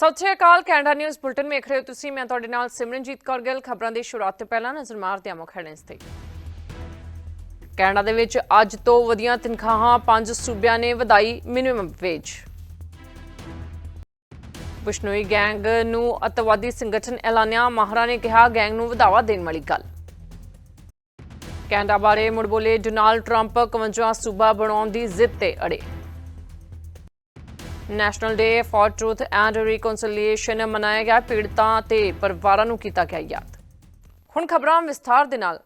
Sat Sri Akal, Canada news bulletin ਵੇਖ ਰਹੇ ਹੋ ਤੁਸੀਂ। ਮੈਂ ਤੁਹਾਡੇ ਨਾਲ ਸਿਮਰਨਜੀਤ ਕੌਰ ਗਿੱਲ। ਖਬਰਾਂ ਦੀ ਸ਼ੁਰੂਆਤ ਤੋਂ ਪਹਿਲਾਂ ਨਜ਼ਰ ਮਾਰਦੇ ਹਾਂ ਮੁੱਖ ਹੈਡਲਾਈਨਸ ਤੇ। ਕੈਨੇਡਾ ਦੇ ਵਿੱਚ ਅੱਜ ਤੋਂ ਵਧੀਆਂ ਤਨਖਾਹਾਂ, ਪੰਜ ਸੂਬਿਆਂ ਨੇ ਵਧਾਈ ਮਿਨੀਮਮ ਵੇਜ ਬਿਸ਼ਨੋਈ ਗੈਂਗ ਨੂੰ ਅਤਵਾਦੀ ਸੰਗਠਨ ਐਲਾਨਿਆ। ਮਾਹਰਾਂ ਨੇ ਕਿਹਾ, ਗੈਂਗ ਨੂੰ ਵਧਾਵਾ ਦੇਣ ਵਾਲੀ ਗੱਲ। ਕੈਨੇਡਾ ਬਾਰੇ ਮੁੜ ਬੋਲੇ ਡੋਨਾਲਡ ਟਰੰਪ 51 ਸੂਬਾ ਬਣਾਉਣ ਦੀ ਜ਼ਿੱਦ ਤੇ ਅੜੇ। National day for truth and reconciliation ਮਨਾਇਆ ਗਿਆ। ਪੀੜਤਾਂ ਤੇ ਪਰਿਵਾਰਾਂ ਨੂੰ ਕੀਤਾ ਗਿਆ ਯਾਦ। ਹੁਣ ਖਬਰਾਂ ਵਿਸਥਾਰ ਦੇ ਨਾਲ।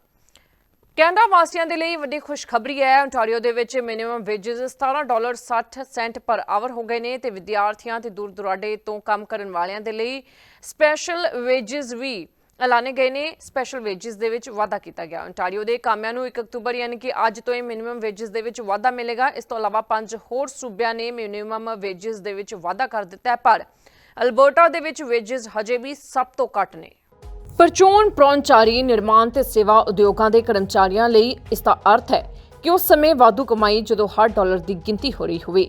ਕੈਨੇਡਾ ਵਾਸੀਆਂ ਦੇ ਲਈ ਵੱਡੀ ਖੁਸ਼ਖਬਰੀ ਹੈ। ontario ਦੇ ਵਿੱਚ minimum wages 17 dollar 60 cent per hour ਹੋ ਗਏ ਨੇ ਤੇ ਵਿਦਿਆਰਥੀਆਂ ਤੇ ਦੂਰ ਦੁਰਾਡੇ ਤੋਂ ਕੰਮ ਕਰਨ ਵਾਲਿਆਂ ਦੇ ਲਈ ਸਪੈਸ਼ਲ ਵੇਜਸ ਵੀ ਐਲਾਨੇ ਗਏ ਨੇ ਸਪੈਸ਼ਲ ਵੇਜਸ ਦੇ ਵਿੱਚ ਵਾਧਾ ਕੀਤਾ ਗਿਆ। ontario ਦੇ ਕਾਮਿਆਂ ਨੂੰ 1 ਅਕਤੂਬਰ ਯਾਨੀ ਕਿ ਅੱਜ ਤੋਂ ਹੀ ਮਿਨੀਮਮ ਵੇਜਸ ਦੇ ਵਿੱਚ ਵਾਧਾ ਮਿਲੇਗਾ। ਇਸ ਤੋਂ ਇਲਾਵਾ ਪੰਜ ਹੋਰ ਸੂਬਿਆਂ ਨੇ ਮਿਨੀਮਮ ਵੇਜਸ ਦੇ ਵਿੱਚ ਵਾਧਾ ਕਰ ਦਿੱਤਾ ਹੈ, ਪਰ ਅਲਬਰਟਾ ਦੇ ਵਿੱਚ ਵੇਜਸ ਹਜੇ ਵੀ ਸਭ ਤੋਂ ਘੱਟ ਨੇ। ਪਰਚੂਨ ਪ੍ਰੌਣਚਾਰੀ, ਨਿਰਮਾਣ ਤੇ ਸੇਵਾ ਉਦਯੋਗਾਂ ਦੇ ਕਰਮਚਾਰੀਆਂ ਲਈ ਇਸ ਦਾ ਅਰਥ ਹੈ ਕਿ ਉਸ ਸਮੇਂ ਵਾਧੂ ਕਮਾਈ ਜਦੋਂ ਹਰ ਡਾਲਰ ਦੀ ਗਿਣਤੀ ਹੋ ਰਹੀ ਹੋਵੇ।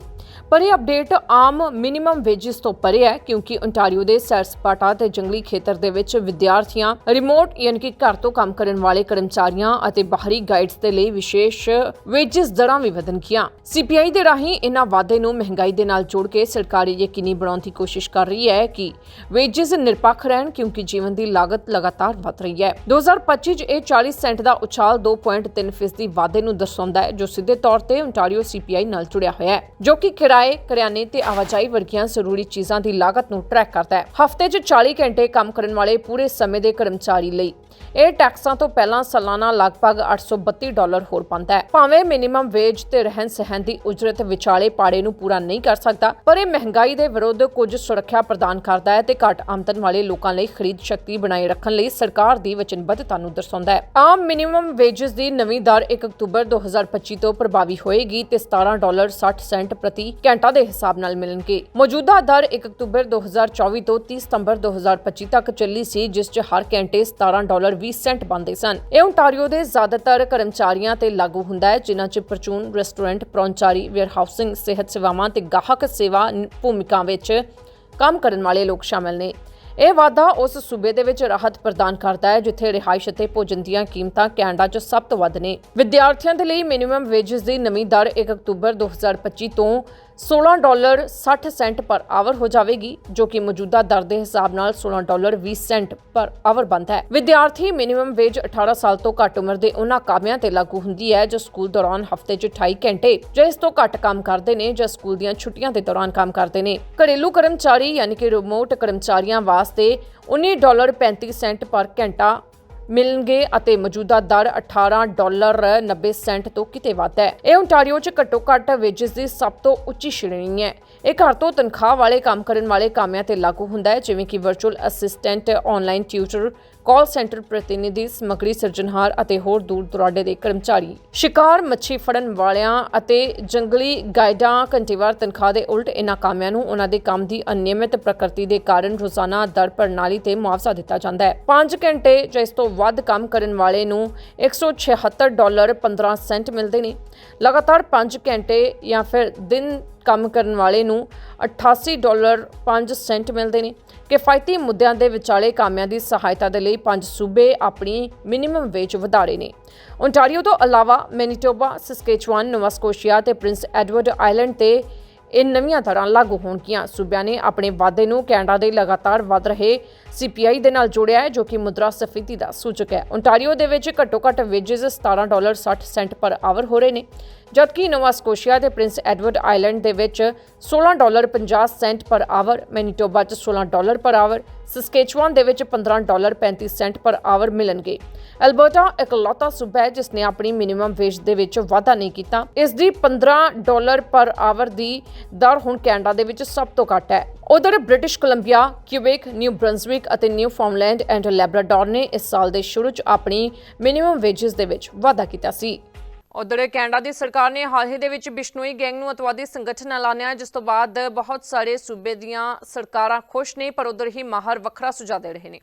ਪਰ ਇਹ ਅਪਡੇਟ ਆਮ ਮਿਨੀਮਮ ਵੇਜਸ ਤੋਂ ਪਰੇ ਹੈ ਕਿਉਂਕਿ ontario ਦੇ ਸੈਰ ਸਪਾਟਾ ਤੇ ਜੰਗਲੀ ਖੇਤਰ ਦੇ ਵਿੱਚ ਵਿਦਿਆਰਥੀਆਂ ਰਿਮੋਟ ਯਾਨੀ ਕਿ ਘਰ ਤੋਂ ਕੰਮ ਕਰਨ ਵਾਲੇ ਕਰਮਚਾਰੀਆਂ ਅਤੇ ਬਾਹਰੀ ਗਾਈਡਸ ਦੇ ਲਈ ਵਿਸ਼ੇਸ਼ ਵੇਜਸ ਦਰਾਂ ਵੀ ਵਧਣਗੀਆਂ CPI ਦੇ ਰਾਹੀਂ ਇਹਨਾਂ ਵਾਧੇ ਨੂੰ ਮਹਿੰਗਾਈ ਦੇ ਨਾਲ ਜੋੜ ਕੇ ਸਰਕਾਰ ਇਹ ਯਕੀਨੀ ਬਣਾਉਣ ਦੀ ਕੋਸ਼ਿਸ਼ ਕਰ ਰਹੀ ਹੈ ਕਿ ਵੇਜਸ ਨਿਰਪੱਖ ਰਹਿਣ ਕਿਉਂਕਿ ਜੀਵਨ ਦੀ ਲਾਗਤ ਲਗਾਤਾਰ ਵਧ ਰਹੀ ਹੈ। 2025 'ਚ ਇਹ 40 ਸੈਂਟ ਦਾ ਉਛਾਲ 2.3% ਫੀਸਦੀ ਵਾਧੇ ਨੂੰ ਦਰਸਾਉਂਦਾ ਹੈ, ਜੋ ਸਿੱਧੇ ਤੌਰ ਤੇ ontario CPI ਨਾਲ ਜੁੜਿਆ ਹੋਇਆ ਹੈ, ਜੋ ਕਿ ਕਿਰਾਏ, ਕਰਿਆਨੇ ਤੇ ਆਵਾਜਾਈ ਵਰਗੀਆਂ ਜ਼ਰੂਰੀ ਚੀਜ਼ਾਂ ਦੀ ਲਾਗਤ ਨੂੰ ਟਰੈਕ ਕਰਦਾ ਹੈ। ਹਫ਼ਤੇ 'ਚ 40 ਘੰਟੇ ਕੰਮ ਕਰਨ ਵਾਲੇ ਪੂਰੇ ਸਮੇਂ ਦੇ ਕਰਮਚਾਰੀ ਲਈ ਇਹ ਟੈਕਸਾਂ ਤੋਂ ਪਹਿਲਾਂ ਸਾਲਾਨਾ ਲਗਭਗ 832 ਡਾਲਰ ਹੋਰ ਪਾਉਂਦਾ ਹੈ। ਭਾਵੇਂ ਮਿਨੀਮਮ ਵੇਜ ਤੇ ਰਹਿਣ ਸਹਿਣ ਦੀ ਉਜਰਤ ਵਿਚਾਲੇ ਪਾੜੇ ਨੂੰ ਪੂਰਾ ਨਹੀਂ ਕਰ ਸਕਦਾ, ਪਰ ਇਹ ਮਹਿੰਗਾਈ ਦੇ ਵਿਰੁੱਧ ਕੁਝ ਸੁਰੱਖਿਆ ਪ੍ਰਦਾਨ ਕਰਦਾ ਹੈ ਤੇ ਘੱਟ ਆਮਦਨ ਵਾਲੇ ਲੋਕਾਂ ਲਈ ਖਰੀਦ ਸ਼ਕਤੀ ਬਣਾਏ ਰੱਖਣ ਲਈ ਸਰਕਾਰ ਦੀ ਵਚਨਬੱਧਤਾ ਨੂੰ ਦਰਸਾਉਂਦਾ ਹੈ। ਆਮ ਮਿਨੀਮਮ ਵੇਜਸ ਦੀ ਨਵੀਂ ਦਰ 1 ਅਕਤੂਬਰ 2025 ਤੋਂ ਪ੍ਰਭਾਵੀ ਹੋਏਗੀ ਤੇ 17 ਡਾਲਰ 60 ਸੈਂਟ ਪ੍ਰਤੀ ਘੰਟਾ ਦੇ ਹਿਸਾਬ ਨਾਲ ਮਿਲਣਗੇ। ਮੌਜੂਦਾ ਦਰ 1 ਅਕਤੂਬਰ 2024 ਤੋਂ 30 ਸਤੰਬਰ 2025 ਤੱਕ ਚੱਲੀ ਸੀ, ਜਿਸ 'ਚ ਹਰ ਘੰਟੇ 17 ਡਾਲਰ 20 ਸੈਂਟ ਬਣਦੇ ਸਨ। ਇਹ ontario ਦੇ ਜ਼ਿਆਦਾਤਰ ਕਰਮਚਾਰੀਆਂ ਤੇ ਲਾਗੂ ਹੁੰਦਾ ਹੈ, ਜਿਨ੍ਹਾਂ 'ਚ ਪ੍ਰਚੂਨ ਰੈਸਟੋਰੈਂਟ ਪ੍ਰੌਣਚਾਰੀ ਵੇਅਰਹਾਊਸਿੰਗ, ਸਿਹਤ ਸੇਵਾਵਾਂ ਤੇ ਗਾਹਕ ਸੇਵਾ ਭੂਮਿਕਾ ਵਿੱਚ ਕੰਮ ਕਰਨ ਵਾਲੇ ਲੋਕ ਸ਼ਾਮਲ ਨੇ। ਇਹ ਵਾਧਾ ਉਸ ਸੂਬੇ ਦੇ ਵਿੱਚ ਰਾਹਤ ਪ੍ਰਦਾਨ ਕਰਦਾ ਹੈ, ਜਿੱਥੇ ਰਿਹਾਇਸ਼ ਅਤੇ ਭੋਜਨ ਦੀਆਂ ਕੀਮਤਾਂ ਕੈਨੇਡਾ 'ਚ ਸਭ ਤੋਂ ਵੱਧ ਨੇ। ਵਿਦਿਆਰਥੀਆਂ ਦੇ ਲਈ ਮਿਨੀਮਮ ਵੇਜਸ ਦੀ ਨਵੀਂ ਦਰ 1 ਅਕਤੂਬਰ 2025 ਤੋਂ 16 ਡਾਲਰ 60 ਸੈਂਟ ਪਰ ਆਵਰ ਹੋ ਜਾਵੇਗੀ, ਜੋ ਕਿ ਮੌਜੂਦਾ ਦਰ ਦੇ ਹਿਸਾਬ ਨਾਲ 16 ਡਾਲਰ 20 ਸੈਂਟ ਪਰ ਆਵਰ ਬਣਦਾ ਹੈ। ਵਿਦਿਆਰਥੀ ਮਿਨੀਮਮ ਵੇਜ 18 ਸਾਲ ਤੋਂ ਘੱਟ ਉਮਰ ਦੇ ਉਹਨਾਂ ਕਾਮਿਆਂ ਤੇ ਲਾਗੂ ਹੁੰਦੀ ਹੈ, ਜੋ ਸਕੂਲ ਦੌਰਾਨ ਹਫ਼ਤੇ 'ਚ 28 ਘੰਟੇ ਜਾਂ ਇਸ ਤੋਂ ਘੱਟ ਕੰਮ ਕਰਦੇ ਨੇ ਜਾਂ ਸਕੂਲ ਦੀਆਂ ਛੁੱਟੀਆਂ ਦੇ ਦੌਰਾਨ ਕੰਮ ਕਰਦੇ ਨੇ। ਘਰੇਲੂ ਕਰਮਚਾਰੀ ਯਾਨੀ ਕਿ ਰਿਮੋਟ ਕਰਮਚਾਰੀਆਂ ਵਾਸਤੇ 19 ਡਾਲਰ 35 ਸੈਂਟ ਪਰ ਘੰਟਾ ਮਿਲਣਗੇ ਅਤੇ ਮੌਜੂਦਾ ਦਰ 18 ਡਾਲਰ 90 ਸੈਂਟ ਤੋਂ ਕਿਤੇ ਵੱਧ ਹੈ। ਇਹ ontario 'ਚ ਘੱਟੋ ਘੱਟ ਵੇਜਸ ਦੀ ਸਭ ਤੋਂ ਉੱਚੀ ਸ਼੍ਰੇਣੀ ਹੈ। ਇਹ ਘਰ ਤੋਂ ਤਨਖਾਹ ਵਾਲੇ ਕੰਮ ਕਰਨ ਵਾਲੇ ਕਾਮਿਆਂ ਤੇ ਲਾਗੂ ਹੁੰਦਾ ਹੈ, ਜਿਵੇਂ ਕਿ virtual assistant online tutor call centre ਪ੍ਰਤੀਨਿਧੀ ਸਮੱਗਰੀ ਸਿਰਜਣਹਾਰ ਅਤੇ ਹੋਰ ਦੂਰ ਦੁਰਾਡੇ ਦੇ ਕਰਮਚਾਰੀ। ਸ਼ਿਕਾਰ, ਮੱਛੀ ਫੜਨ ਵਾਲਿਆਂ ਅਤੇ ਜੰਗਲੀ ਗਾਈਡਾਂ ਘੰਟੇਵਾਰ ਤਨਖਾਹ ਦੇ ਉਲਟ ਇਹਨਾਂ ਕਾਮਿਆਂ ਨੂੰ ਉਹਨਾਂ ਦੇ ਕੰਮ ਦੀ ਅਨਿਯਮਿਤ ਪ੍ਰਕਿਰਤੀ ਦੇ ਕਾਰਨ ਰੋਜ਼ਾਨਾ ਦਰ ਪ੍ਰਣਾਲੀ ਤੇ ਮੁਆਵਜ਼ਾ ਦਿੱਤਾ ਜਾਂਦਾ ਹੈ। 5 ਘੰਟੇ ਜਾਂ ਇਸ ਤੋਂ ਵੱਧ ਕੰਮ ਕਰਨ ਵਾਲੇ ਨੂੰ 176 ਡਾਲਰ 15 ਸੈਂਟ ਮਿਲਦੇ ਨੇ। ਲਗਾਤਾਰ 5 ਘੰਟੇ ਜਾਂ ਫਿਰ ਦਿਨ ਕੰਮ ਕਰਨ ਵਾਲੇ ਨੂੰ 88 ਡਾਲਰ 5 ਸੈਂਟ ਮਿਲਦੇ ਨੇ। ਕਿਫਾਇਤੀ ਮੁੱਦਿਆਂ ਦੇ ਵਿਚਾਲੇ ਕਾਮਿਆਂ ਦੀ ਸਹਾਇਤਾ ਦੇ ਲਈ ਪੰਜ ਸੂਬੇ ਆਪਣੀ ਮਿਨੀਮਮ ਵੇਜ ਵਧਾ ਰਹੇ ਨੇ। ਓਨਟਾਰੀਓ ਤੋਂ ਇਲਾਵਾ ਮੈਨੀਟੋਬਾ ਸਸਕੇਚੁਆਨ ਨੋਵਾ ਸਕੋਸ਼ੀਆ ਤੇ ਪ੍ਰਿੰਸ ਐਡਵਰਡ ਆਈਲੈਂਡ ਤੇ ਇਹ ਨਵੀਆਂ ਦਰਾਂ ਲਾਗੂ ਹੋਣਗੀਆਂ। ਸੂਬਿਆਂ ਨੇ ਆਪਣੇ ਵਾਅਦੇ ਨੂੰ ਕੈਨੇਡਾ ਦੇ ਲਗਾਤਾਰ ਵਧ ਰਹੇ CPI ਦੇ ਨਾਲ ਜੁੜਿਆ ਹੈ, ਜੋ ਕਿ ਮੁਦਰਾ ਸਫੀਤੀ ਦਾ ਸੂਚਕ ਹੈ। ਓਨਟਾਰੀਓ ਦੇ ਵਿੱਚ ਘੱਟੋ ਘੱਟ wages 17 dollar 60 cent per hour ਹੋ ਰਹੇ ਨੇ, ਜਦਕਿ ਨੋਵਾ ਸਕੋਸ਼ੀਆ ਤੇ ਪ੍ਰਿੰਸ ਐਡਵਰਡ ਆਈਲੈਂਡ ਦੇ ਵਿੱਚ 16 dollar 50 cent per hour Manitoba 'ਚ 16 ਡਾਲਰ ਪਰ ਆਵਰ ਸਸਕੇਚੁਆਨ ਦੇ ਵਿੱਚ 15 ਡਾਲਰ 35 ਸੈਂਟ ਪਰ ਆਵਰ ਮਿਲਣਗੇ। ਅਲਬਰਟਾ ਇਕਲੌਤਾ ਸੂਬਾ ਹੈ ਜਿਸ ਨੇ ਆਪਣੀ ਮਿਨੀਮਮ ਵੇਜ ਦੇ ਵਿੱਚ ਵਾਧਾ ਨਹੀਂ ਕੀਤਾ। ਇਸ ਦੀ 15 ਡਾਲਰ ਪਰ ਆਵਰ ਦੀ ਦਰ ਹੁਣ ਕੈਨੇਡਾ ਦੇ ਵਿੱਚ ਸਭ ਤੋਂ ਘੱਟ ਹੈ। ਉਧਰ British Columbia, Quebec, New Brunswick ਅਤੇ ਨਿਊ ਫਾਰਮਲੈਂਡ ਐਂਡ ਲੈਬਰਾਡੋਰ ਨੇ ਇਸ ਸਾਲ ਦੇ ਸ਼ੁਰੂ 'ਚ ਆਪਣੀ ਮਿਨੀਮਮ ਵੇਜਸ ਦੇ ਵਿੱਚ ਵਾਧਾ ਕੀਤਾ ਸੀ। ਉਧਰ ਕੈਨੇਡਾ ਦੀ ਸਰਕਾਰ ਨੇ ਹਾਲ ਹੀ ਦੇ ਵਿੱਚ ਬਿਸ਼ਨੋਈ ਗੈਂਗ ਨੂੰ ਅਤਵਾਦੀ ਸੰਗਠਨ ਐਲਾਨਿਆ, ਜਿਸ ਤੋਂ ਬਾਅਦ ਬਹੁਤ ਸਾਰੇ ਸੂਬੇ ਦੀਆਂ ਸਰਕਾਰਾਂ ਖੁਸ਼ ਨੇ, ਪਰ ਉਧਰ ਹੀ ਮਾਹਰ ਵੱਖਰਾ ਸੁਝਾਅ ਦੇ ਰਹੇ ਨੇ।